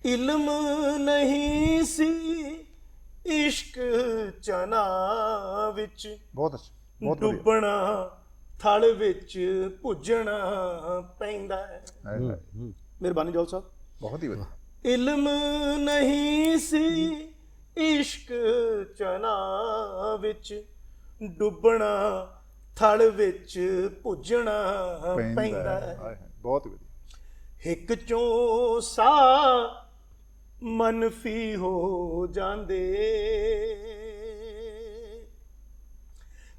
[SPEAKER 1] ਇਲਮ ਨਹੀਂ ਸੀ ਇਸ਼ਕ ਚਨਾ ਵਿੱਚ
[SPEAKER 3] ਬਹੁਤ ਅੱਛਾ ਬਹੁਤ ਵਧੀਆ।
[SPEAKER 1] ਡੁੱਬਣਾ ਥਲ ਵਿੱਚ ਭੁੱਜਣਾ ਪੈਂਦਾ ਹੈ।
[SPEAKER 3] ਹਾਏ ਹਾਏ।
[SPEAKER 1] ਮਿਹਰਬਾਨੀ ਜੋਲ ਸਾਹਿਬ।
[SPEAKER 3] ਬਹੁਤ ਹੀ ਵਧੀਆ।
[SPEAKER 1] ਇਲਮ ਨਹੀਂ ਸੀ ਇਸ਼ਕ ਚਨਾ ਵਿੱਚ ਡੁੱਬਣਾ ਥਲ ਵਿੱਚ ਭੁੱਜਣਾ
[SPEAKER 3] ਪੈਂਦਾ
[SPEAKER 1] ਪੈਂਦਾ
[SPEAKER 3] ਹੈ।
[SPEAKER 1] ਹੈ।
[SPEAKER 3] ਹਾਏ ਹਾਏ, ਬਹੁਤ ਵਧੀਆ।
[SPEAKER 1] ਹਿੱਕ ਚੋਂ ਸਾ ਮਨਫੀ ਹੋ ਜਾਂਦੇ।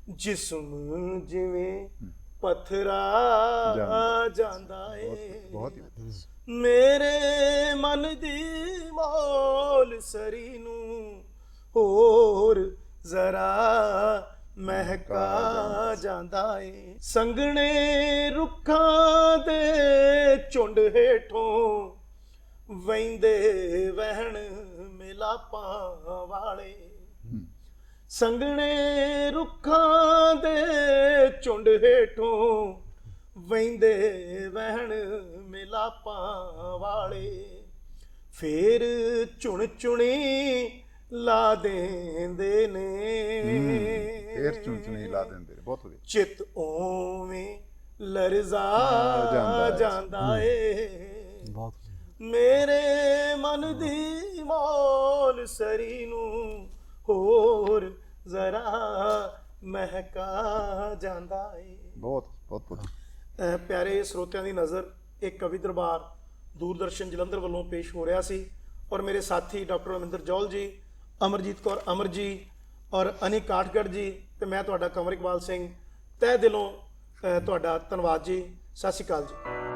[SPEAKER 1] ਜਿਸਮ ਜਿਵੇਂ ਪਥਰਾ
[SPEAKER 3] ਜਾਂਦਾ।
[SPEAKER 1] ਏ।
[SPEAKER 3] ਬਹੁਤ
[SPEAKER 1] ਮੇਰੇ ਮਨ ਦੀ ਮੋਲ ਸਰੀ ਨੂੰ ਹੋਰ ਜ਼ਰਾ ਮਹਿਕਾ ਜਾਂਦਾ। ਏ। ਸੰਗਣੇ ਰੁੱਖਾਂ ਦੇ ਝੁੰਡ ਹੇਠੋਂ ਵੈਂਦੇ ਵਹਿਣ ਮਿਲਾਪਾਂ ਵਾਲੇ ਸੰਗਣੇ ਰੁੱਖਾਂ ਦੇ ਝੁੰਡ ਹੇਠੋਂ ਵੈਂਦੇ ਵਹਿਣ ਮਿਲਾਪਾਂ ਵਾਲੇ ਫੇਰ ਚੁਣ ਚੁਣੀ ਲਾ ਦੇਂਦੇ ਨੇ।
[SPEAKER 3] ਫੇਰ ਚੁੰਚਣੀ ਲਾ ਦਿੰਦੇ ਨੇ ਬਹੁਤ ਵਧੀਆ।
[SPEAKER 1] ਚਿਤ ਓਵੇਂ ਲਰਜ਼ਾ
[SPEAKER 3] ਜਾਂਦਾ
[SPEAKER 1] ਏ। ਮੇਰੇ ਮਨ ਦੀ ਮੋਲ ਸਰੀ ਨੂੰ ਹੋਰ ਜ਼ਰਾ ਮਹਿਕਾ ਜਾਂਦਾ ਏ।
[SPEAKER 3] ਬਹੁਤ ਬਹੁਤ
[SPEAKER 1] ਅਹ ਪਿਆਰੇ ਸਰੋਤਿਆਂ ਦੀ ਨਜ਼ਰ ਇੱਕ ਕਵੀ ਦਰਬਾਰ ਦੂਰਦਰਸ਼ਨ ਜਲੰਧਰ ਵੱਲੋਂ ਪੇਸ਼ ਹੋ ਰਿਹਾ ਸੀ ਔਰ ਮੇਰੇ ਸਾਥੀ ਡਾਕਟਰ ਅਮਿੰਦਰ ਜੌਲ ਜੀ ਅਮਰਜੀਤ ਕੌਰ ਅਮਰ ਜੀ ਔਰ ਅਨੀ ਕਾਠਗੜ੍ਹ ਜੀ ਤੇ ਮੈਂ ਤੁਹਾਡਾ ਕੰਵਰ ਇਕਬਾਲ ਸਿੰਘ ਤਹਿ ਦਿਲੋਂ ਤੁਹਾਡਾ ਧੰਨਵਾਦ ਜੀ। ਸਤਿ ਸ਼੍ਰੀ ਅਕਾਲ ਜੀ।